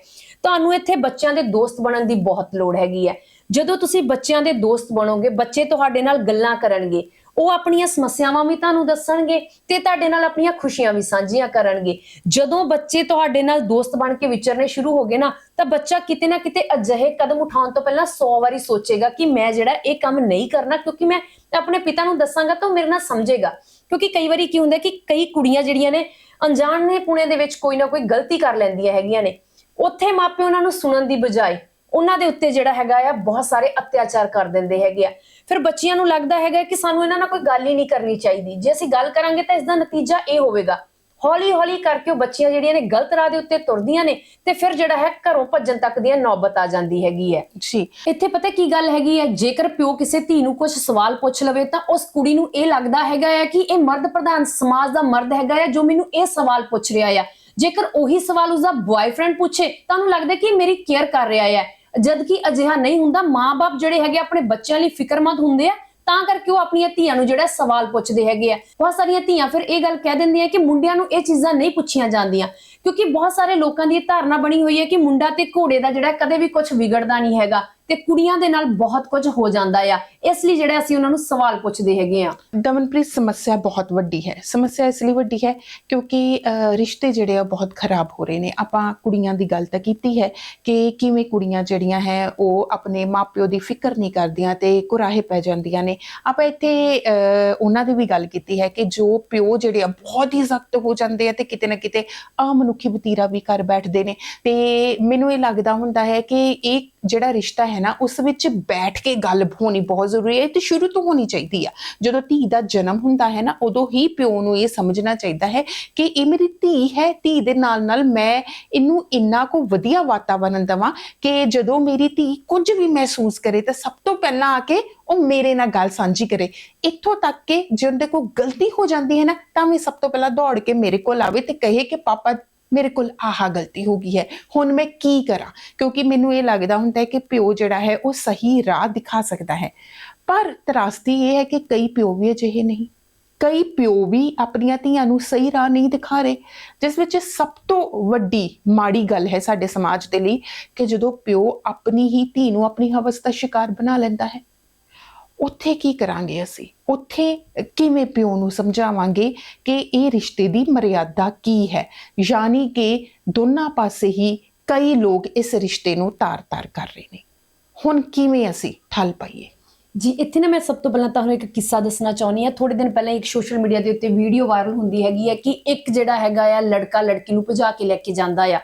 ਤੁਹਾਨੂੰ ਇੱਥੇ ਬੱਚਿਆਂ ਦੇ ਦੋਸਤ ਬਣਨ ਦੀ ਬਹੁਤ ਲੋੜ ਹੈਗੀ ਹੈ ਜਦੋਂ ਤੁਸੀਂ ਬੱਚਿਆਂ ਦੇ ਦੋਸਤ ਬਣੋਗੇ, ਬੱਚੇ ਤੁਹਾਡੇ ਨਾਲ ਗੱਲਾਂ ਕਰਨਗੇ। ਉਹ ਆਪਣੀਆਂ ਸਮੱਸਿਆਵਾਂ ਵੀ ਤੁਹਾਨੂੰ ਦੱਸਣਗੇ ਤੇ ਤੁਹਾਡੇ ਨਾਲ ਆਪਣੀਆਂ ਖੁਸ਼ੀਆਂ ਵੀ ਸਾਂਝੀਆਂ ਕਰਨਗੇ। ਜਦੋਂ ਬੱਚੇ ਤੁਹਾਡੇ ਨਾਲ ਦੋਸਤ ਬਣ ਕੇ ਵਿਚਰਨੇ ਸ਼ੁਰੂ ਹੋ ਗਏ ਨਾ, ਤਾਂ ਬੱਚਾ ਕਿਤੇ ਨਾ ਕਿਤੇ ਅਜਿਹੇ ਕਦਮ ਉਠਾਉਣ ਤੋਂ ਪਹਿਲਾਂ 100 ਵਾਰੀ ਸੋਚੇਗਾ ਕਿ ਮੈਂ ਜਿਹੜਾ ਇਹ ਕੰਮ ਨਹੀਂ ਕਰਨਾ, ਕਿਉਂਕਿ ਮੈਂ ਆਪਣੇ ਪਿਤਾ ਨੂੰ ਦੱਸਾਂਗਾ ਤਾਂ ਉਹ ਮੇਰੇ ਨਾਲ ਸਮਝੇਗਾ। ਕਿਉਂਕਿ ਕਈ ਵਾਰੀ ਕੀ ਹੁੰਦਾ ਕਿ ਕਈ ਕੁੜੀਆਂ ਜਿਹੜੀਆਂ ਨੇ, ਅਣਜਾਣ ਨੇ ਪੁਣੇ ਦੇ ਵਿੱਚ ਕੋਈ ਨਾ ਕੋਈ ਗਲਤੀ ਕਰ ਲੈਂਦੀਆਂ ਹੈਗੀਆਂ ਨੇ। ਉੱਥੇ ਮਾਪੇ ਉਹਨਾਂ ਨੂੰ ਸੁਣਨ ਦੀ ਬਜਾਏ ਉਹਨਾਂ ਦੇ ਉੱਤੇ ਜਿਹੜਾ ਹੈਗਾ ਆ ਬਹੁਤ ਸਾਰੇ ਅਤਿਆਚਾਰ ਕਰ ਦਿੰਦੇ ਹੈਗੇ ਆ। ਫਿਰ ਬੱਚਿਆਂ ਨੂੰ ਲੱਗਦਾ ਹੈਗਾ ਕਿ ਸਾਨੂੰ ਇਹਨਾਂ ਨਾਲ ਕੋਈ ਗੱਲ ਹੀ ਨਹੀਂ ਕਰਨੀ ਚਾਹੀਦੀ। ਜੇ ਅਸੀਂ ਗੱਲ ਕਰਾਂਗੇ ਤਾਂ ਇਸ ਦਾ ਨਤੀਜਾ ਇਹ ਹੋਵੇਗਾ। ਹੌਲੀ ਹੌਲੀ ਕਰਕੇ ਉਹ ਬੱਚੀਆਂ ਜਿਹੜੀਆਂ ਨੇ ਗਲਤ ਰਾਹ ਦੇ ਉੱਤੇ ਤੁਰਦੀਆਂ ਨੇ ਤੇ ਫਿਰ ਜਿਹੜਾ ਹੈ ਘਰੋਂ ਭੱਜਣ ਤੱਕ ਦੀਆਂ ਨੌਬਤ ਆ ਜਾਂਦੀ ਹੈਗੀ ਹੈ। ਜੀ। ਇੱਥੇ ਪਤਾ ਕੀ ਗੱਲ ਹੈਗੀ ਹੈ? ਜੇਕਰ ਪਿਓ ਕਿਸੇ ਧੀ ਨੂੰ ਕੁਝ ਸਵਾਲ ਪੁੱਛ ਲਵੇ ਤਾਂ ਉਸ ਕੁੜੀ ਨੂੰ ਇਹ ਲੱਗਦਾ ਹੈਗਾ ਹੈ ਕਿ ਇਹ ਮਰਦ ਪ੍ਰਧਾਨ ਸਮਾਜ ਦਾ ਮਰਦ ਹੈਗਾ ਹੈ ਜੋ ਮੈਨੂੰ ਇਹ ਸਵਾਲ ਪੁੱਛ ਰਿਹਾ ਆ। ਜੇਕਰ ਉਹੀ ਸਵਾਲ ਉਸਦਾ ਬॉयਫ੍ਰੈਂਡ ਪੁੱਛੇ ਤਾਂ ਉਹਨੂੰ ਲੱਗਦਾ ਕਿ ਇਹ ਮੇਰੀ ਕੇਅਰ ਕਰ ਰਿਹਾ ਹੈ ਜਦ ਕਿ ਅਜਿਹਾ ਨਹੀਂ ਹੁੰਦਾ ਮਾਪੇ ਜਿਹੜੇ ਹੈਗੇ ਆਪਣੇ ਬੱਚਿਆਂ ਲਈ ਫਿਕਰਮੰਦ ਹੁੰਦੇ ਆ, ਤਾਂ ਕਰਕੇ ਉਹ ਆਪਣੀਆਂ ਧੀਆਂ ਨੂੰ ਜਿਹੜਾ ਸਵਾਲ ਪੁੱਛਦੇ ਹੈਗੇ ਆ। ਬਹੁਤ ਸਾਰੀਆਂ ਧੀਆਂ ਫਿਰ ਇਹ ਗੱਲ ਕਹਿ ਦਿੰਦੀਆਂ ਕਿ ਮੁੰਡਿਆਂ ਨੂੰ ਇਹ ਚੀਜ਼ਾਂ ਨਹੀਂ ਪੁੱਛੀਆਂ ਜਾਂਦੀਆਂ, ਕਿਉਂਕਿ ਬਹੁਤ ਸਾਰੇ ਲੋਕਾਂ ਦੀ ਇਹ ਧਾਰਨਾ ਬਣੀ ਹੋਈ ਹੈ ਕਿ ਮੁੰਡਾ ਤੇ ਘੋੜੇ ਦਾ ਜਿਹੜਾ ਕਦੇ ਵੀ ਕੁਝ ਵਿਗੜਦਾ ਨਹੀਂ ਹੈਗਾ। ਤੇ ਕੁੜੀਆਂ ਦੇ ਨਾਲ ਬਹੁਤ ਕੁਝ ਹੋ ਜਾਂਦਾ ਆ। ਇਸ ਲਈ ਜਿਹੜਾ ਅਸੀਂ ਉਹਨਾਂ ਨੂੰ ਸਵਾਲ ਪੁੱਛਦੇ ਹੈਗੇ ਆ। ਦਮਨਪ੍ਰੀਤ ਸਮੱਸਿਆ ਬਹੁਤ ਵੱਡੀ ਹੈ। ਸਮੱਸਿਆ ਇਸ ਲਈ ਵੱਡੀ ਹੈ ਕਿਉਂਕਿ ਰਿਸ਼ਤੇ ਜਿਹੜੇ ਆ ਬਹੁਤ ਖਰਾਬ ਹੋ ਰਹੇ ਨੇ। ਆਪਾਂ ਕੁੜੀਆਂ ਦੀ ਗੱਲ ਤਾਂ ਕੀਤੀ ਹੈ ਕਿ ਕਿਵੇਂ ਕੁੜੀਆਂ ਜਿਹੜੀਆਂ ਹੈ ਉਹ ਆਪਣੇ ਮਾਪਿਓ ਦੀ ਫਿਕਰ ਨਹੀਂ ਕਰਦੀਆਂ ਤੇ ਕੁਰਾਹੇ ਪੈ ਜਾਂਦੀਆਂ ਨੇ। ਆਪਾਂ ਇੱਥੇ ਅਹ, ਉਹਨਾਂ ਦੀ ਵੀ ਗੱਲ ਕੀਤੀ ਹੈ ਕਿ ਜੋ ਪਿਓ ਜਿਹੜੇ ਆ ਬਹੁਤ ਹੀ ਸਖਤ ਹੋ ਜਾਂਦੇ ਆ ਤੇ ਕਿਤੇ ਨਾ ਕਿਤੇ ਅਮਨੁੱਖੀ ਬਤੀਰਾ ਵੀ ਕਰ ਬੈਠਦੇ ਨੇ। ਤੇ ਮੈਨੂੰ ਇਹ ਲੱਗਦਾ ਹੁੰਦਾ ਹੈ ਕਿ ਇਹ ਜਿਹੜਾ ਰਿਸ਼ਤਾ ਹੈ ਨਾ, ਉਸ ਵਿੱਚ ਬੈਠ ਕੇ ਗੱਲ ਹੋਣੀ ਬਹੁਤ ਜ਼ਰੂਰੀ ਹੈ ਤੇ ਸ਼ੁਰੂ ਤੋਂ ਹੋਣੀ ਚਾਹੀਦੀ ਆ। ਜਦੋਂ ਧੀ ਦਾ ਜਨਮ ਹੁੰਦਾ ਹੈ ਨਾ, ਉਦੋਂ ਹੀ ਪਿਓ ਨੂੰ ਇਹ ਸਮਝਣਾ ਚਾਹੀਦਾ ਹੈ ਕਿ ਇਹ ਮੇਰੀ ਧੀ ਹੈ, ਧੀ ਦੇ ਨਾਲ ਨਾਲ ਮੈਂ ਇਹਨੂੰ ਇੰਨਾ ਕੋ ਵਧੀਆ ਵਾਤਾਵਰਣ ਦਵਾਂ ਕਿ ਜਦੋਂ ਮੇਰੀ ਧੀ ਕੁਝ ਵੀ ਮਹਿਸੂਸ ਕਰੇ, ਤਾਂ ਸਭ ਤੋਂ ਪਹਿਲਾਂ ਆ ਕੇ ਉਹ ਮੇਰੇ ਨਾਲ ਗੱਲ ਸਾਂਝੀ ਕਰੇ। ਇੱਥੋਂ ਤੱਕ ਕਿ ਜੇ ਉਹਦੇ ਕੋਲ ਗਲਤੀ ਹੋ ਜਾਂਦੀ ਹੈ ਨਾ, ਤਾਂ ਵੀ ਸਭ ਤੋਂ ਪਹਿਲਾਂ ਦੌੜ ਕੇ ਮੇਰੇ ਕੋਲ ਆਵੇ ਤੇ ਕਹੇ ਕਿ ਪਾਪਾ ਮੇਰੇ ਕੋਲ ਆਹ ਗਲਤੀ ਹੋ ਗਈ ਹੈ। ਹੁਣ ਮੈਂ ਕੀ ਕਰਾਂ? ਕਿਉਂਕਿ ਮੈਨੂੰ ਇਹ ਲੱਗਦਾ ਹੁੰਦਾ ਹੈ ਕਿ ਪਿਓ ਜਿਹੜਾ ਹੈ, ਉਹ ਸਹੀ ਰਾਹ ਦਿਖਾ ਸਕਦਾ ਹੈ। ਪਰ ਤਰਾਸਦੀ ਇਹ ਹੈ ਕਿ ਕਈ ਪਿਓ ਵੀ ਅਜਿਹੇ ਨਹੀਂ। ਕਈ ਪਿਓ ਵੀ ਆਪਣੀਆਂ ਧੀਆਂ ਨੂੰ ਸਹੀ ਰਾਹ ਨਹੀਂ ਦਿਖਾ ਰਹੇ। ਜਿਸ ਵਿੱਚ ਸਭ ਤੋਂ ਵੱਡੀ ਮਾੜੀ ਗੱਲ ਹੈ ਸਾਡੇ ਸਮਾਜ ਦੇ ਲਈ ਕਿ ਜਦੋਂ ਪਿਓ ਆਪਣੀ ਹੀ ਧੀ ਨੂੰ ਆਪਣੀ ਹਵਸ ਦਾ ਸ਼ਿਕਾਰ ਬਣਾ ਲੈਂਦਾ ਹੈ ਉੱਥੇ ਕੀ ਕਰਾਂਗੇ ਅਸੀਂ? ਉੱਥੇ ਕਿਵੇਂ ਪਿਓ ਨੂੰ ਸਮਝਾਵਾਂਗੇ ਕਿ ਇਹ ਰਿਸ਼ਤੇ ਦੀ ਮਰਿਆਦਾ ਕੀ ਹੈ? ਯਾਨੀ ਕਿ ਦੋਨਾਂ ਪਾਸੇ ਹੀ ਕਈ ਲੋਕ ਇਸ ਰਿਸ਼ਤੇ ਨੂੰ ਤਾਰ-ਤਾਰ ਕਰ ਰਹੇ ਨੇ। ਹੁਣ ਕਿਵੇਂ ਅਸੀਂ ਠੱਲ ਪਾਈਏ? ਜੀ, ਇੱਥੇ ਨਾ ਮੈਂ ਸਭ ਤੋਂ ਪਹਿਲਾਂ ਤੁਹਾਨੂੰ ਇੱਕ ਕਿੱਸਾ ਦੱਸਣਾ ਚਾਹੁੰਦੀ ਆ ਥੋੜੇ ਦਿਨ ਪਹਿਲਾਂ ਇੱਕ ਸੋਸ਼ਲ ਮੀਡੀਆ ਦੇ ਉੱਤੇ ਵੀਡੀਓ ਵਾਇਰਲ ਹੁੰਦੀ ਹੈਗੀ ਹੈ ਕਿ ਇੱਕ ਜਿਹੜਾ ਹੈਗਾ ਆ ਲੜਕਾ ਲੜਕੀ ਨੂੰ ਭਜਾ ਕੇ ਲੈ ਕੇ ਜਾਂਦਾ ਆ।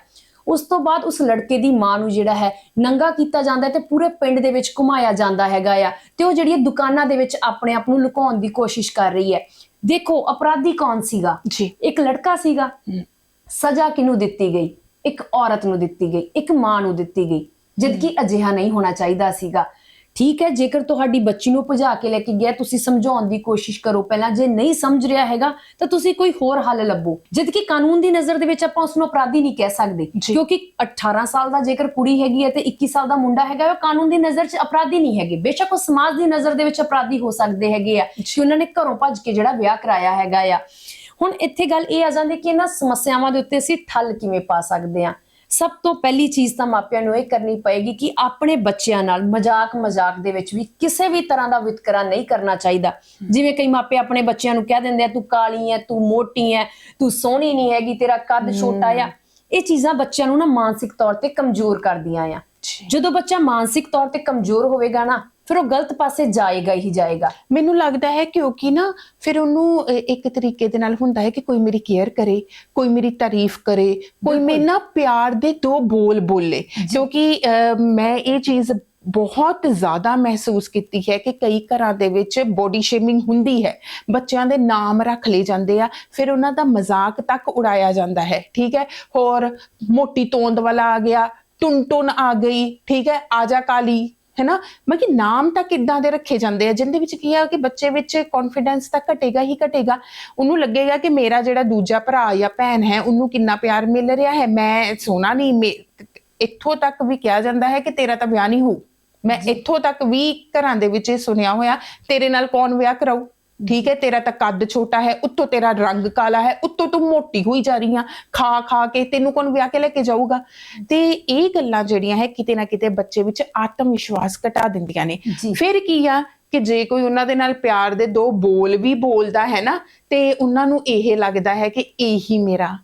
ਉਸ ਤੋਂ ਬਾਅਦ ਉਸ ਲੜਕੇ ਦੀ ਮਾਂ ਨੂੰ ਜਿਹੜਾ ਹੈ ਨੰਗਾ ਕੀਤਾ ਜਾਂਦਾ ਤੇ ਪੂਰੇ ਪਿੰਡ ਦੇ ਵਿੱਚ ਘੁਮਾਇਆ ਜਾਂਦਾ ਹੈਗਾ ਆ ਤੇ ਉਹ ਜਿਹੜੀ ਦੁਕਾਨਾਂ ਦੇ ਵਿੱਚ ਆਪਣੇ ਆਪ ਨੂੰ ਲੁਕਾਉਣ ਦੀ ਕੋਸ਼ਿਸ਼ ਕਰ ਰਹੀ ਹੈ। ਦੇਖੋ ਅਪਰਾਧੀ ਕੌਣ ਸੀਗਾ? ਜੀ। ਇੱਕ ਲੜਕਾ ਸੀਗਾ। ਸਜ਼ਾ ਕਿਹਨੂੰ ਦਿੱਤੀ ਗਈ? ਇੱਕ ਔਰਤ ਨੂੰ ਦਿੱਤੀ ਗਈ ਇੱਕ ਮਾਂ ਨੂੰ ਦਿੱਤੀ ਗਈ। ਜਦ ਕਿ ਅਜਿਹਾ ਨਹੀਂ ਹੋਣਾ ਚਾਹੀਦਾ ਸੀਗਾ। ਠੀਕ ਹੈ ਜੇਕਰ ਤੁਹਾਡੀ ਬੱਚੀ ਨੂੰ ਭਜਾ ਕੇ ਲੈ ਕੇ ਗਿਆ ਤੁਸੀਂ ਸਮਝਾਉਣ ਦੀ ਕੋਸ਼ਿਸ਼ ਕਰੋ। ਪਹਿਲਾਂ ਜੇ ਨਹੀਂ ਸਮਝ ਰਿਹਾ ਹੈਗਾ ਤਾਂ ਤੁਸੀਂ ਕੋਈ ਹੋਰ ਹੱਲ ਲੱਭੋ। ਜਦ ਕਿ ਕਾਨੂੰਨ ਦੀ ਨਜ਼ਰ ਦੇ ਵਿੱਚ ਆਪਾਂ ਉਸ ਨੂੰ ਅਪਰਾਧੀ ਨਹੀਂ ਕਹਿ ਸਕਦੇ। ਕਿਉਂਕਿ 18 ਸਾਲ ਦਾ ਜੇਕਰ ਕੁੜੀ ਹੈਗੀ ਹੈ ਤੇ 21 ਸਾਲ ਦਾ ਮੁੰਡਾ ਹੈਗਾ ਉਹ ਕਾਨੂੰਨ ਦੀ ਨਜ਼ਰ 'ਚ ਅਪਰਾਧੀ ਨਹੀਂ ਹੈਗੇ। ਬੇਸ਼ੱਕ ਉਹ ਸਮਾਜ ਦੀ ਨਜ਼ਰ ਦੇ ਵਿੱਚ ਅਪਰਾਧੀ ਹੋ ਸਕਦੇ ਹੈਗੇ ਆ ਕਿ ਉਹਨਾਂ ਨੇ ਘਰੋਂ ਭੱਜ ਕੇ ਜਿਹੜਾ ਵਿਆਹ ਕਰਾਇਆ ਹੈਗਾ ਆ। ਹੁਣ ਇੱਥੇ ਗੱਲ ਇਹ ਆ ਜਾਂਦੀ ਕਿ ਇਹਨਾਂ ਸਮੱਸਿਆਵਾਂ ਦੇ ਉੱਤੇ ਅਸੀਂ ਠੱਲ ਕਿਵੇਂ ਪਾ ਸਕਦੇ ਆ ਸਭ ਤੋਂ ਪਹਿਲੀ ਚੀਜ਼ ਤਾਂ ਮਾਪਿਆਂ ਨੂੰ ਇਹ ਕਰਨੀ ਪਏਗੀ ਕਿ ਆਪਣੇ ਬੱਚਿਆਂ ਨਾਲ ਮਜ਼ਾਕ ਮਜ਼ਾਕ ਦੇ ਵਿੱਚ ਵੀ ਕਿਸੇ ਵੀ ਤਰ੍ਹਾਂ ਦਾ ਵਿਤਕਰਾ ਨਹੀਂ ਕਰਨਾ ਚਾਹੀਦਾ। ਜਿਵੇਂ ਕਈ ਮਾਪੇ ਆਪਣੇ ਬੱਚਿਆਂ ਨੂੰ ਕਹਿ ਦਿੰਦੇ ਆ ਤੂੰ ਕਾਲੀ ਐ ਤੂੰ ਮੋਟੀ ਐ ਤੂੰ ਸੋਹਣੀ ਨਹੀਂ ਹੈਗੀ ਤੇਰਾ ਕੱਦ ਛੋਟਾ ਆ। ਇਹ ਚੀਜ਼ਾਂ ਬੱਚਿਆਂ ਨੂੰ ਨਾ ਮਾਨਸਿਕ ਤੌਰ ਤੇ ਕਮਜ਼ੋਰ ਕਰਦੀਆਂ ਆ। ਜਦੋਂ ਬੱਚਾ ਮਾਨਸਿਕ ਤੌਰ ਤੇ ਕਮਜ਼ੋਰ ਹੋਵੇਗਾ ਨਾ ਫਿਰ ਉਹ ਗਲਤ ਪਾਸੇ ਜਾਏਗਾ ਹੀ ਜਾਏਗਾ। ਮੈਨੂੰ ਲੱਗਦਾ ਹੈ ਕਿਉਂਕਿ ਨਾ ਫਿਰ ਉਹਨੂੰ ਇੱਕ ਤਰੀਕੇ ਦੇ ਨਾਲ ਹੁੰਦਾ ਹੈ ਕਿ ਕੋਈ ਮੇਰੀ ਕੇਅਰ ਕਰੇ ਕੋਈ ਮੇਰੀ ਤਾਰੀਫ ਕਰੇ ਕੋਈ ਮੇਰੇ ਨਾਲ ਪਿਆਰ ਦੇ ਦੋ ਬੋਲ ਬੋਲੇ। ਕਿਉਂਕਿ ਮੈਂ ਇਹ ਚੀਜ਼ ਬਹੁਤ ਜ਼ਿਆਦਾ ਮਹਿਸੂਸ ਕੀਤੀ ਹੈ ਕਿ ਕਈ ਘਰਾਂ ਦੇ ਵਿੱਚ ਬੋਡੀ ਸ਼ੇਮਿੰਗ ਹੁੰਦੀ ਹੈ। ਬੱਚਿਆਂ ਦੇ ਨਾਮ ਰੱਖ ਲਏ ਜਾਂਦੇ ਆ ਫਿਰ ਉਹਨਾਂ ਦਾ ਮਜ਼ਾਕ ਤੱਕ ਉਡਾਇਆ ਜਾਂਦਾ ਹੈ। ਠੀਕ ਹੈ? ਹੋਰ ਮੋਟੀ ਤੋਂਦ ਵਾਲਾ ਆ ਗਿਆ ਟੁੰਟੁਨ ਆ ਗਈ, ਠੀਕ ਹੈ ਆਜਾ ਕਾਲੀ, ਹੈਨਾ? ਮੈਂ ਕਿ ਨਾਮ ਤਾਂ ਕਿੱਦਾਂ ਦੇ ਰੱਖੇ ਜਾਂਦੇ ਆ, ਜਿੰਦੇ ਵਿੱਚ ਕੀ ਆ ਕਿ ਬੱਚੇ ਵਿੱਚ ਕੌਨਫੀਡੈਂਸ ਤਾਂ ਘਟੇਗਾ ਹੀ ਘਟੇਗਾ। ਉਹਨੂੰ ਲੱਗੇਗਾ ਕਿ ਮੇਰਾ ਜਿਹੜਾ ਦੂਜਾ ਭਰਾ ਜਾਂ ਭੈਣ ਹੈ, ਉਹਨੂੰ ਕਿੰਨਾ ਪਿਆਰ ਮਿਲ ਰਿਹਾ ਹੈ। ਮੈਂ ਸੋਨਾ ਨਹੀਂ, ਮੇ- ਇੱਥੋਂ ਤੱਕ ਵੀ ਕਿਹਾ ਜਾਂਦਾ ਹੈ ਕਿ ਤੇਰਾ ਤਾਂ ਵਿਆਹ ਨਹੀਂ ਹੋਊ। ਮੈਂ ਇੱਥੋਂ ਤੱਕ ਵੀ ਘਰਾਂ ਦੇ ਵਿੱਚ ਸੁਣਿਆ ਹੋਇਆ, ਤੇਰੇ ਨਾਲ ਕੌਣ ਵਿਆਹ ਕਰਾਊ? ਠੀਕ ਹੈ ਤੇਰਾ ਤਾਂ ਕੱਦ ਛੋਟਾ ਹੈ ਉੱਤੋਂ ਤੇਰਾ ਰੰਗ ਕਾਲਾ ਹੈ ਉੱਤੋਂ ਤੂੰ ਮੋਟੀ ਹੋਈ ਜਾ ਰਹੀ ਆ ਖਾ ਖਾ ਕੇ ਤੈਨੂੰ ਕੌਣ ਵਿਆਹ ਕੇ ਲੈ ਕੇ ਜਾਊਗਾ ਤੇ ਇਹ ਗੱਲਾਂ ਜਿਹੜੀਆਂ ਹੈ ਕਿਤੇ ਨਾ ਕਿਤੇ ਬੱਚੇ ਵਿੱਚ ਆਤਮ ਵਿਸ਼ਵਾਸ ਘਟਾ ਦਿੰਦੀਆਂ ਨੇ। ਫਿਰ ਕੀ ਆ ਕਿ ਜੇ ਕੋਈ ਉਹਨਾਂ ਦੇ ਨਾਲ ਪਿਆਰ ਦੇ ਦੋ ਬੋਲ ਵੀ ਬੋਲਦਾ ਹੈ ਨਾ ਤੇ ਉਹਨਾਂ ਨੂੰ ਇਹ ਲੱਗਦਾ ਹੈ ਕਿ ਇਹੀ ਮੇਰਾ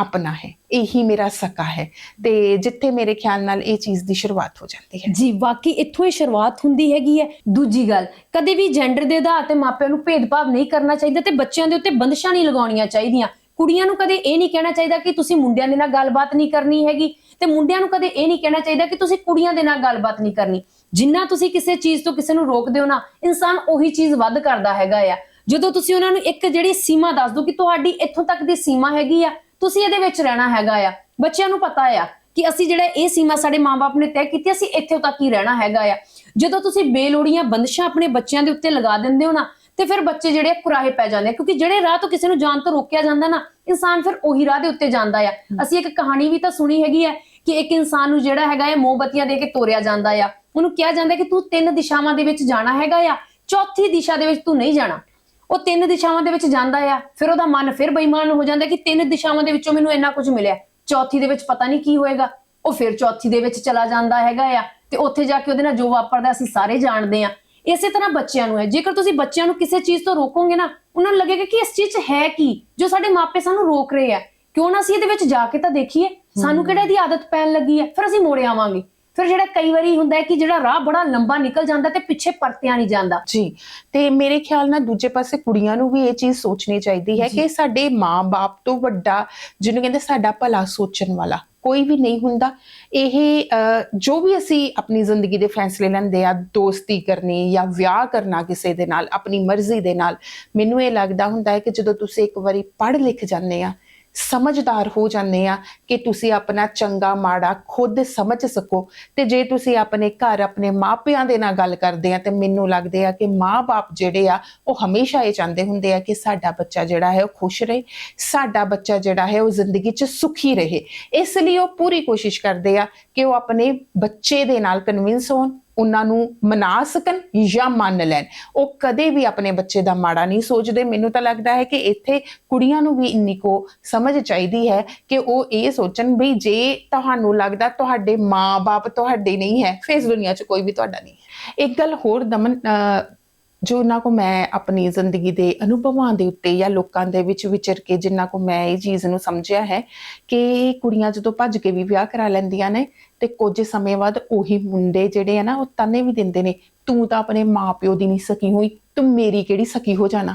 ਆਪਣਾ ਹੈ, ਇਹੀ ਮੇਰਾ ਸਕਾ ਹੈ ਤੇ ਜਿੱਥੇ ਮੇਰੇ ਖਿਆਲ ਨਾਲ ਇਹ ਚੀਜ਼ ਦੀ ਸ਼ੁਰੂਆਤ ਹੋ ਜਾਂਦੀ ਹੈ। ਜੀ, ਵਾਕਈ ਇੱਥੋਂ ਹੀ ਸ਼ੁਰੂਆਤ ਹੁੰਦੀ ਹੈਗੀ ਹੈ। ਦੂਜੀ ਗੱਲ, ਕਦੇ ਵੀ ਜੈਂਡਰ ਦੇ ਆਧਾਰ ਤੇ ਮਾਪਿਆਂ ਨੂੰ ਭੇਦਭਾਵ ਨਹੀਂ ਕਰਨਾ ਚਾਹੀਦਾ ਤੇ ਬੱਚਿਆਂ ਦੇ ਉੱਤੇ ਬੰਦਸ਼ਾਂ ਨਹੀਂ ਲਗਾਉਣੀਆਂ ਚਾਹੀਦੀਆਂ। ਕੁੜੀਆਂ ਨੂੰ ਕਦੇ ਇਹ ਨਹੀਂ ਕਹਿਣਾ ਚਾਹੀਦਾ ਕਿ ਤੁਸੀਂ ਮੁੰਡਿਆਂ ਦੇ ਨਾਲ ਗੱਲਬਾਤ ਨਹੀਂ ਕਰਨੀ ਹੈਗੀ ਤੇ ਮੁੰਡਿਆਂ ਨੂੰ ਕਦੇ ਇਹ ਨਹੀਂ ਕਹਿਣਾ ਚਾਹੀਦਾ ਕਿ ਤੁਸੀਂ ਕੁੜੀਆਂ ਦੇ ਨਾਲ ਗੱਲਬਾਤ ਨਹੀਂ ਕਰਨੀ। ਜਿੰਨਾ ਤੁਸੀਂ ਕਿਸੇ ਚੀਜ਼ ਤੋਂ ਕਿਸੇ ਨੂੰ ਰੋਕਦੇ ਹੋ ਨਾ, ਇਨਸਾਨ ਉਹੀ ਚੀਜ਼ ਵੱਧ ਕਰਦਾ ਹੈਗਾ ਆ। ਜਦੋਂ ਤੁਸੀਂ ਉਹਨਾਂ ਨੂੰ ਇੱਕ ਜਿਹੜੀ ਸੀਮਾ ਦੱਸ ਦਿਓ ਕਿ ਤੁਹਾਡੀ ਇੱਥੋਂ ਤੱਕ ਦੀ ਸੀਮਾ ਹੈਗੀ ਆ ਤੁਸੀਂ ਇਹਦੇ ਵਿੱਚ ਰਹਿਣਾ ਹੈਗਾ ਆ। ਬੱਚਿਆਂ ਨੂੰ ਪਤਾ ਆ ਕਿ ਅਸੀਂ ਜਿਹੜਾ ਇਹ ਸੀਮਾ ਸਾਡੇ ਮਾਪੇ ਨੇ ਤੈਅ ਕੀਤੀ ਅਸੀਂ ਇੱਥੇ ਤੱਕ ਹੀ ਰਹਿਣਾ ਹੈਗਾ ਆ। ਜਦੋਂ ਤੁਸੀਂ ਬੇਲੋੜੀਆਂ ਬੰਦਸ਼ਾਂ ਆਪਣੇ ਬੱਚਿਆਂ ਦੇ ਉੱਤੇ ਲਗਾ ਦਿੰਦੇ ਹੋ ਨਾ ਤੇ ਫਿਰ ਬੱਚੇ ਜਿਹੜੇ ਕੁਰਾਹੇ ਪੈ ਜਾਂਦੇ ਕਿਉਂਕਿ ਜਿਹੜੇ ਰਾਹ ਤੋਂ ਕਿਸੇ ਨੂੰ ਜਾਣ ਤੋਂ ਰੋਕਿਆ ਜਾਂਦਾ ਨਾ ਇਨਸਾਨ ਫਿਰ ਉਹੀ ਰਾਹ ਦੇ ਉੱਤੇ ਜਾਂਦਾ ਆ। ਅਸੀਂ ਇੱਕ ਕਹਾਣੀ ਵੀ ਤਾਂ ਸੁਣੀ ਹੈਗੀ ਆ ਕਿ ਇੱਕ ਇਨਸਾਨ ਨੂੰ ਜਿਹੜਾ ਹੈਗਾ ਆ ਮੋਮਬਤੀਆਂ ਦੇ ਕੇ ਤੋਰਿਆ ਜਾਂਦਾ ਆ। ਉਹਨੂੰ ਕਿਹਾ ਜਾਂਦਾ ਕਿ ਤੂੰ ਤਿੰਨ ਦਿਸ਼ਾਵਾਂ ਦੇ ਵਿੱਚ ਜਾਣਾ ਹੈਗਾ ਆ ਚੌਥੀ ਦਿਸ਼ਾ ਦੇ ਵਿੱਚ ਤੂੰ ਨਹੀਂ ਜਾਣਾ। ਉਹ ਤਿੰਨ ਦਿਸ਼ਾਵਾਂ ਦੇ ਵਿੱਚ ਜਾਂਦਾ ਆ ਫਿਰ ਉਹਦਾ ਮਨ ਫਿਰ ਬੇਈਮਾਨ ਹੋ ਜਾਂਦਾ ਕਿ ਤਿੰਨ ਦਿਸ਼ਾਵਾਂ ਦੇ ਵਿੱਚੋਂ ਮੈਨੂੰ ਇੰਨਾ ਕੁਝ ਮਿਲਿਆ। ਚੌਥੀ ਦੇ ਵਿੱਚ ਪਤਾ ਨਹੀਂ ਕੀ ਹੋਏਗਾ ਉਹ ਫਿਰ ਚੌਥੀ ਦੇ ਵਿੱਚ ਚਲਾ ਜਾਂਦਾ ਹੈਗਾ ਆ ਤੇ ਉੱਥੇ ਜਾ ਕੇ ਉਹਦੇ ਨਾਲ ਜੋ ਵਾਪਰਦਾ ਅਸੀਂ ਸਾਰੇ ਜਾਣਦੇ ਆ ਇਸੇ ਤਰ੍ਹਾਂ ਬੱਚਿਆਂ ਨੂੰ ਹੈ। ਜੇਕਰ ਤੁਸੀਂ ਬੱਚਿਆਂ ਨੂੰ ਕਿਸੇ ਚੀਜ਼ ਤੋਂ ਰੋਕੋਗੇ ਨਾ ਉਹਨਾਂ ਨੂੰ ਲੱਗੇਗਾ ਕਿ ਇਸ ਚੀਜ਼ 'ਚ ਹੈ ਕੀ ਜੋ ਸਾਡੇ ਮਾਪੇ ਸਾਨੂੰ ਰੋਕ ਰਹੇ ਆ। ਕਿਉਂ ਨਾ ਅਸੀਂ ਇਹਦੇ ਵਿੱਚ ਜਾ ਕੇ ਤਾਂ ਦੇਖੀਏ ਸਾਨੂੰ ਕਿਹੜਾ ਇਹਦੀ ਆਦਤ ਪੈਣ ਲੱਗੀ ਹੈ? ਫਿਰ ਅਸੀਂ ਮੋੜੇ ਆਵਾਂਗੇ। ਫਿਰ ਜਿਹੜਾ ਕਈ ਵਾਰੀ ਹੁੰਦਾ ਹੈ ਕਿ ਜਿਹੜਾ ਰਾਹ ਬੜਾ ਲੰਬਾ ਨਿਕਲ ਜਾਂਦਾ ਤੇ ਪਿੱਛੇ ਪਰਤਿਆ ਨਹੀਂ ਜਾਂਦਾ। ਜੀ ਤੇ ਮੇਰੇ ਖਿਆਲ ਨਾਲ ਦੂਜੇ ਪਾਸੇ ਕੁੜੀਆਂ ਨੂੰ ਵੀ ਇਹ ਚੀਜ਼ ਸੋਚਣੀ ਚਾਹੀਦੀ ਹੈ ਕਿ ਸਾਡੇ ਮਾਂ-ਬਾਪ ਤੋਂ ਵੱਡਾ ਜਿਹਨੂੰ ਕਹਿੰਦੇ ਸਾਡਾ ਭਲਾ ਸੋਚਣ ਵਾਲਾ ਕੋਈ ਵੀ ਨਹੀਂ ਹੁੰਦਾ। ਇਹ ਜੋ ਵੀ ਅਸੀਂ ਆਪਣੀ ਜ਼ਿੰਦਗੀ ਦੇ ਫੈਸਲੇ ਲੈਂਦੇ ਆ ਦੋਸਤੀ ਕਰਨੀ ਜਾਂ ਵਿਆਹ ਕਰਨਾ ਕਿਸੇ ਦੇ ਨਾਲ ਆਪਣੀ ਮਰਜ਼ੀ ਦੇ ਨਾਲ ਮੈਨੂੰ ਇਹ ਲੱਗਦਾ ਹੁੰਦਾ ਹੈ ਕਿ ਜਦੋਂ ਤੁਸੀਂ ਇੱਕ ਵਾਰੀ ਪੜ੍ਹ ਲਿਖ ਜਾਂਦੇ ਆ ਸਮਝਦਾਰ ਹੋ ਜਾਂਦੇ ਆ ਕਿ ਤੁਸੀਂ ਆਪਣਾ ਚੰਗਾ ਮਾੜਾ ਖੁਦ ਸਮਝ ਸਕੋ। ਤੇ ਜੇ ਤੁਸੀਂ ਆਪਣੇ ਘਰ ਆਪਣੇ ਮਾਪਿਆਂ ਦੇ ਨਾਲ ਗੱਲ ਕਰਦੇ ਆ ਤੇ ਮੈਨੂੰ ਲੱਗਦੇ ਆ ਕਿ ਮਾਪੇ ਜਿਹੜੇ ਆ, ਉਹ ਹਮੇਸ਼ਾ ਇਹ ਚਾਹੁੰਦੇ ਹੁੰਦੇ ਆ ਕਿ ਸਾਡਾ ਬੱਚਾ ਜਿਹੜਾ ਹੈ ਉਹ ਖੁਸ਼ ਰਹੇ, ਸਾਡਾ ਬੱਚਾ ਜਿਹੜਾ ਹੈ ਉਹ ਜ਼ਿੰਦਗੀ 'ਚ ਸੁਖੀ ਰਹੇ। ਇਸ ਲਈ ਉਹ ਪੂਰੀ ਕੋਸ਼ਿਸ਼ ਕਰਦੇ ਆ ਕਿ ਉਹ ਆਪਣੇ ਬੱਚੇ ਦੇ ਨਾਲ ਕਨਵਿੰਸ ਹੋਣ। ਉਹਨਾਂ ਨੂੰ ਮਨਾ ਸਕਣ ਜਾਂ ਮੰਨ ਲੈਣ। ਉਹ ਕਦੇ ਵੀ ਆਪਣੇ ਬੱਚੇ ਦਾ ਮਾੜਾ ਨਹੀਂ ਸੋਚਦੇ। ਮੈਨੂੰ ਤਾਂ ਲੱਗਦਾ ਹੈ ਕਿ ਇੱਥੇ ਕੁੜੀਆਂ ਨੂੰ ਵੀ ਇੰਨੀ ਕੋ ਸਮਝ ਚਾਹੀਦੀ ਹੈ ਕਿ ਉਹ ਇਹ ਸੋਚਣ ਵੀ ਜੇ ਤੁਹਾਨੂੰ ਲੱਗਦਾ ਤੁਹਾਡੇ ਮਾਪੇ ਤੁਹਾਡੇ ਨਹੀਂ ਹੈ ਫਿਰ ਇਸ ਦੁਨੀਆ 'ਚ ਕੋਈ ਵੀ ਤੁਹਾਡਾ ਨਹੀਂ ਹੈ। ਇੱਕ ਗੱਲ ਹੋਰ ਦਮਨ ਅਹ, ਜੋ ਉਹਨਾਂ ਕੋ ਮੈਂ ਆਪਣੀ ਜ਼ਿੰਦਗੀ ਦੇ ਅਨੁਭਵਾਂ ਦੇ ਉੱਤੇ ਜਾਂ ਲੋਕਾਂ ਦੇ ਵਿੱਚ ਵਿਚਰ ਕੇ ਜਿੰਨਾ ਕੋ ਮੈਂ ਇਹ ਚੀਜ਼ ਨੂੰ ਸਮਝਿਆ ਹੈ ਕਿ ਕੁੜੀਆਂ ਜਦੋਂ ਭੱਜ ਕੇ ਵੀ ਵਿਆਹ ਕਰਾ ਲੈਂਦੀਆਂ ਨੇ ਤੇ ਕੁਝ ਸਮੇਂ ਬਾਅਦ ਉਹੀ ਮੁੰਡੇ ਜਿਹੜੇ ਆ ਨਾ, ਉਹ ਤਾਨੇ ਵੀ ਦਿੰਦੇ ਨੇ, ਤੂੰ ਤਾਂ ਆਪਣੇ ਮਾਪਿਓ ਦੀ ਨਹੀਂ ਸਕੀ ਹੋਈ, ਤੂੰ ਮੇਰੀ ਕਿਹੜੀ ਸਕੀ ਹੋ ਜਾਣਾ?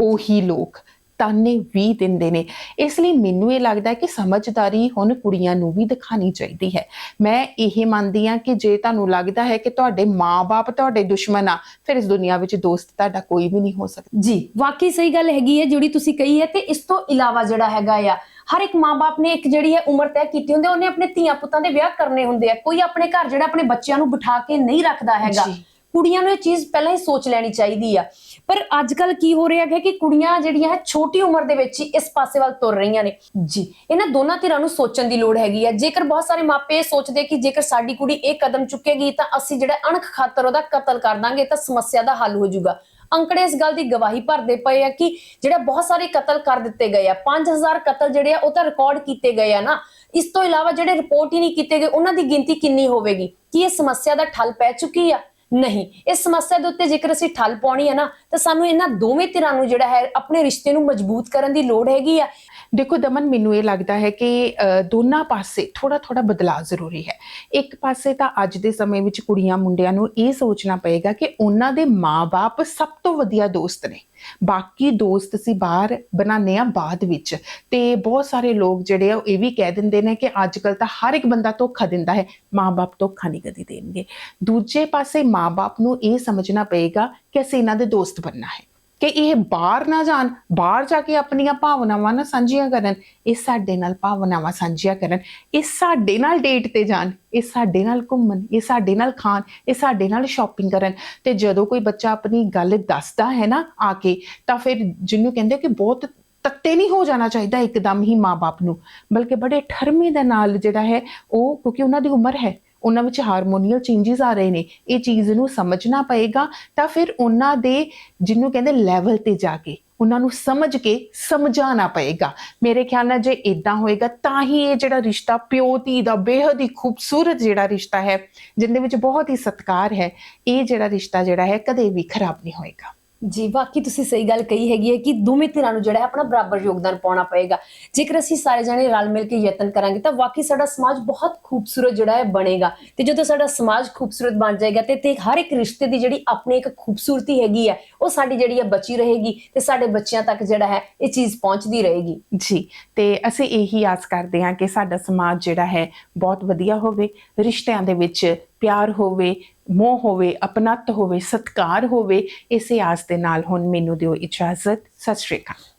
ਉਹੀ ਲੋਕ। ਤਾਨੇ ਵੀ ਦਿੰਦੇ ਨੇ। ਇਸ ਲਈ ਮੈਨੂੰ ਇਹ ਲੱਗਦਾ ਹੈ ਕਿ ਸਮਝਦਾਰੀ ਹੁਣ ਕੁੜੀਆਂ ਨੂੰ ਵੀ ਦਿਖਾਣੀ ਚਾਹੀਦੀ ਹੈ। ਮੈਂ ਇਹ ਮੰਨਦੀ ਹਾਂ ਕਿ ਜੇ ਤੁਹਾਨੂੰ ਲੱਗਦਾ ਹੈ ਕਿ ਤੁਹਾਡੇ ਮਾਪੇ ਤੁਹਾਡੇ ਦੁਸ਼ਮਣ ਆ ਫਿਰ ਇਸ ਦੁਨੀਆ ਵਿੱਚ ਦੋਸਤ ਤੁਹਾਡਾ ਕੋਈ ਵੀ ਨਹੀਂ ਹੋ ਸਕਦਾ। ਜੀ ਵਾਕਈ ਸਹੀ ਗੱਲ ਹੈਗੀ ਹੈ ਜਿਹੜੀ ਤੁਸੀਂ ਕਹੀ ਹੈ ਤੇ ਇਸ ਤੋਂ ਇਲਾਵਾ ਜਿਹੜਾ ਹੈਗਾ ਆ ਹਰ ਇੱਕ ਮਾਂ-ਬਾਪ ਨੇ ਇੱਕ ਜਿਹੜੀ ਹੈ ਉਮਰ ਤੈਅ ਕੀਤੀ ਹੁੰਦੀ ਹੈ ਉਹਨੇ ਆਪਣੇ ਧੀਆਂ ਪੁੱਤਾਂ ਦੇ ਵਿਆਹ ਕਰਨੇ ਹੁੰਦੇ ਆ। ਕੋਈ ਆਪਣੇ ਘਰ ਜਿਹੜਾ ਆਪਣੇ ਬੱਚਿਆਂ ਨੂੰ ਬਿਠਾ ਕੇ ਨਹੀਂ ਰੱਖਦਾ ਹੈਗਾ। ਜੀ। ਕੁੜੀਆਂ ਨੂੰ ਇਹ ਚੀਜ਼ ਪਹਿਲਾਂ ਹੀ ਸੋਚ ਲੈਣੀ ਚਾਹੀਦੀ ਆ। ਪਰ ਅੱਜ ਕੱਲ ਕੀ ਹੋ ਰਿਹਾ ਹੈ ਕਿ ਕੁੜੀਆਂ ਜਿਹੜੀਆਂ ਹੈ, ਛੋਟੀ ਉਮਰ ਦੇ ਵਿੱਚ ਹੀ ਇਸ ਪਾਸੇ ਵੱਲ ਤੁਰ ਰਹੀਆਂ ਨੇ। ਜੀ, ਇਹਨਾਂ ਦੋਨਾਂ ਧਿਰਾਂ ਨੂੰ ਸੋਚਣ ਦੀ ਲੋੜ ਹੈਗੀ ਆ। ਜੇਕਰ ਬਹੁਤ ਸਾਰੇ ਮਾਪੇ ਇਹ ਸੋਚਦੇ ਕਿ ਜੇਕਰ ਸਾਡੀ ਕੁੜੀ ਇਹ ਕਦਮ ਚੁੱਕੇਗੀ ਤਾਂ ਅਸੀਂ ਜਿਹੜਾ ਅਣਖ ਖਾਤਰ ਉਹਦਾ ਕਤਲ ਕਰ ਦਾਂਗੇ ਤਾਂ ਸਮੱਸਿਆ ਦਾ ਹੱਲ ਹੋ ਜਾਊਗਾ। ਅੰਕੜੇ ਇਸ ਗੱਲ ਦੀ ਗਵਾਹੀ ਭਰਦੇ ਪਏ ਆ ਕਿ ਜਿਹੜਾ ਬਹੁਤ ਸਾਰੇ ਕਤਲ ਕਰ ਦਿੱਤੇ ਗਏ ਆ 5000 ਕਤਲ ਜਿਹੜੇ ਆ ਉਹ ਤਾਂ ਰਿਕਾਰਡ ਕੀਤੇ ਗਏ ਆ ਨਾ। ਇਸ ਤੋਂ ਇਲਾਵਾ ਜਿਹੜੇ ਰਿਪੋਰਟ ਹੀ ਨਹੀਂ ਕੀਤੇ ਗਏ, ਉਹਨਾਂ ਦੀ ਗਿਣਤੀ ਕਿੰਨੀ ਹੋਵੇਗੀ? ਕੀ ਇਹ ਸਮੱਸਿਆ ਦਾ ਠੱਲ ਪੈ ਚੁੱਕੀ ਆ? ਨਹੀਂ। ਇਸ ਸਮੱਸਿਆ ਦੇ ਉੱਤੇ ਜੇਕਰ ਅਸੀਂ ਠੱਲ ਪਾਉਣੀ ਹੈ ਨਾ ਤਾਂ ਸਾਨੂੰ ਇਹਨਾਂ ਦੋਵੇਂ ਧਿਰਾਂ ਨੂੰ ਜਿਹੜਾ ਹੈ ਆਪਣੇ ਰਿਸ਼ਤੇ ਨੂੰ ਮਜ਼ਬੂਤ ਕਰਨ ਦੀ ਲੋੜ ਹੈਗੀ ਆ। ਦੇਖੋ ਦਮਨ ਮੈਨੂੰ ਇਹ ਲੱਗਦਾ ਹੈ ਕਿ ਅ, ਦੋਨਾਂ ਪਾਸੇ ਥੋੜਾ ਥੋੜਾ ਬਦਲਾਅ ਜ਼ਰੂਰੀ ਹੈ। ਇੱਕ ਪਾਸੇ ਤਾਂ ਅੱਜ ਦੇ ਸਮੇਂ ਵਿੱਚ ਕੁੜੀਆਂ ਮੁੰਡਿਆਂ ਨੂੰ ਇਹ ਸੋਚਣਾ ਪਏਗਾ ਕਿ ਉਹਨਾਂ ਦੇ ਮਾਪੇ ਸਭ ਤੋਂ ਵਧੀਆ ਦੋਸਤ ਨੇ। ਬਾਕੀ ਦੋਸਤ ਸੀ ਬਾਹਰ ਬਣਾਉਂਦੇ ਆ ਬਾਅਦ ਵਿੱਚ। ਤੇ ਬਹੁਤ ਸਾਰੇ ਲੋਕ ਜਿਹੜੇ ਆ, ਉਹ ਇਹ ਵੀ ਕਹਿ ਦਿੰਦੇ ਨੇ ਕਿ ਅੱਜ ਕੱਲ ਤਾਂ ਹਰ ਇੱਕ ਬੰਦਾ ਧੋਖਾ ਦਿੰਦਾ ਹੈ ਮਾਪੇ ਧੋਖਾ ਨਹੀਂ ਕਦੀ ਦੇਣਗੇ। ਦੂਜੇ ਪਾਸੇ ਮਾਪੇ ਨੂੰ ਇਹ ਸਮਝਣਾ ਪਏਗਾ ਕਿ ਅਸੀਂ ਇਹਨਾਂ ਦੇ ਦੋਸਤ ਬਣਨਾ ਹੈ। ਕਿ ਇਹ ਬਾਹਰ ਨਾ ਜਾਣ, ਬਾਹਰ ਜਾ ਕੇ ਆਪਣੀਆਂ ਭਾਵਨਾਵਾਂ ਨਾ ਸਾਂਝੀਆਂ ਕਰਨ, ਇਹ ਸਾਡੇ ਨਾਲ ਭਾਵਨਾਵਾਂ ਸਾਂਝੀਆਂ ਕਰਨ, ਇਹ ਸਾਡੇ ਨਾਲ ਡੇਟ ਤੇ ਜਾਣ, ਇਹ ਸਾਡੇ ਨਾਲ ਘੁੰਮਣ, ਇਹ ਸਾਡੇ ਨਾਲ ਖਾਣ, ਇਹ ਸਾਡੇ ਨਾਲ ਸ਼ਾਪਿੰਗ ਕਰਨ। ਤੇ ਜਦੋਂ ਕੋਈ ਬੱਚਾ ਆਪਣੀ ਗੱਲ ਦੱਸਦਾ ਹੈ ਨਾ ਆ ਕੇ, ਤਾਂ ਫਿਰ ਜਿਹਨੂੰ ਕਹਿੰਦੇ ਕਿ ਬਹੁਤ ਤੱਤੇ ਨਹੀਂ ਹੋ ਜਾਣਾ ਚਾਹੀਦਾ ਇੱਕਦਮ ਹੀ ਮਾਪੇ ਨੂੰ, ਬਲਕਿ ਬੜੇ ਠਰਮੇ ਦੇ ਨਾਲ ਜਿਹੜਾ ਹੈ ਉਹ, ਕਿਉਂਕਿ ਉਹਨਾਂ ਦੀ ਉਮਰ ਹੈ ਉਹਨਾਂ ਵਿੱਚ ਹਾਰਮੋਨੀਅਲ ਚੇਂਜਸ ਆ ਰਹੇ ਨੇ, ਇਹ ਚੀਜ਼ ਨੂੰ ਸਮਝਣਾ ਪਏਗਾ, ਤਾਂ ਫਿਰ ਉਹਨਾਂ ਦੇ ਜਿਹਨੂੰ ਕਹਿੰਦੇ ਲੈਵਲ ਤੇ ਜਾ ਕੇ, ਉਹਨਾਂ ਨੂੰ ਸਮਝ ਕੇ ਸਮਝਾਉਣਾ ਪਏਗਾ। ਮੇਰੇ ਖਿਆਲ ਨਾਲ ਜੇ ਇਦਾਂ ਹੋਏਗਾ, ਤਾਂ ਹੀ ਇਹ ਜਿਹੜਾ ਰਿਸ਼ਤਾ ਪਿਓ, ਧੀ ਦਾ ਬੇਹੱਦ ਹੀ ਖੂਬਸੂਰਤ ਜਿਹੜਾ ਰਿਸ਼ਤਾ ਹੈ, ਜਿੰਦੇ ਵਿੱਚ ਬਹੁਤ ਹੀ ਸਤਿਕਾਰ ਹੈ, ਇਹ ਜਿਹੜਾ ਰਿਸ਼ਤਾ ਜਿਹੜਾ ਹੈ ਕਦੇ ਵੀ ਖਰਾਬ ਨਹੀਂ ਹੋਏਗਾ। ਜੀ ਬਾਕੀ ਤੁਸੀਂ ਸਹੀ ਗੱਲ ਕਹੀ ਹੈਗੀ ਹੈ ਕਿ ਦੋਵੇਂ ਧਿਰਾਂ ਨੂੰ ਜਿਹੜਾ ਹੈ ਆਪਣਾ ਬਰਾਬਰ ਯੋਗਦਾਨ ਪਾਉਣਾ ਪਏਗਾ। ਜੇਕਰ ਅਸੀਂ ਸਾਰੇ ਜਣੇ ਰਲ ਮਿਲ ਕੇ ਯਤਨ ਕਰਾਂਗੇ, ਤਾਂ ਵਾਕਈ ਸਾਡਾ ਸਮਾਜ ਬਹੁਤ ਖੂਬਸੂਰਤ ਜਿਹੜਾ ਹੈ ਬਣੇਗਾ। ਤੇ ਜਦੋਂ ਸਾਡਾ ਸਮਾਜ ਖੂਬਸੂਰਤ ਬਣ ਜਾਏਗਾ ਤੇ ਤੇ ਹਰ ਇੱਕ ਰਿਸ਼ਤੇ ਦੀ ਜਿਹੜੀ ਆਪਣੀ ਇੱਕ ਖੂਬਸੂਰਤੀ ਹੈਗੀ ਹੈ, ਉਹ ਸਾਡੀ ਜਿਹੜੀ ਹੈ ਬਚੀ ਰਹੇਗੀ ਤੇ ਸਾਡੇ ਬੱਚਿਆਂ ਤੱਕ ਜਿਹੜਾ ਹੈ ਇਹ ਚੀਜ਼ ਪਹੁੰਚਦੀ ਰਹੇਗੀ। ਜੀ, ਤੇ ਅਸੀਂ ਇਹੀ ਆਸ ਕਰਦੇ ਹਾਂ ਕਿ ਸਾਡਾ ਸਮਾਜ ਜਿਹੜਾ ਹੈ ਬਹੁਤ ਵਧੀਆ ਹੋਵੇ, ਰਿਸ਼ਤਿਆਂ ਦੇ ਵਿੱਚ ਪਿਆਰ ਹੋਵੇ ਮੋਹ ਹੋਵੇ, ਅਪਨਤ ਹੋਵੇ, ਸਤਿਕਾਰ ਹੋਵੇ, ਇਸੇ ਆਸ ਦੇ ਨਾਲ ਹੁਣ ਮੈਨੂੰ ਦਿਓ ਇਜਾਜ਼ਤ। ਸਤਿ ਸ਼੍ਰੀ ਅਕਾਲ।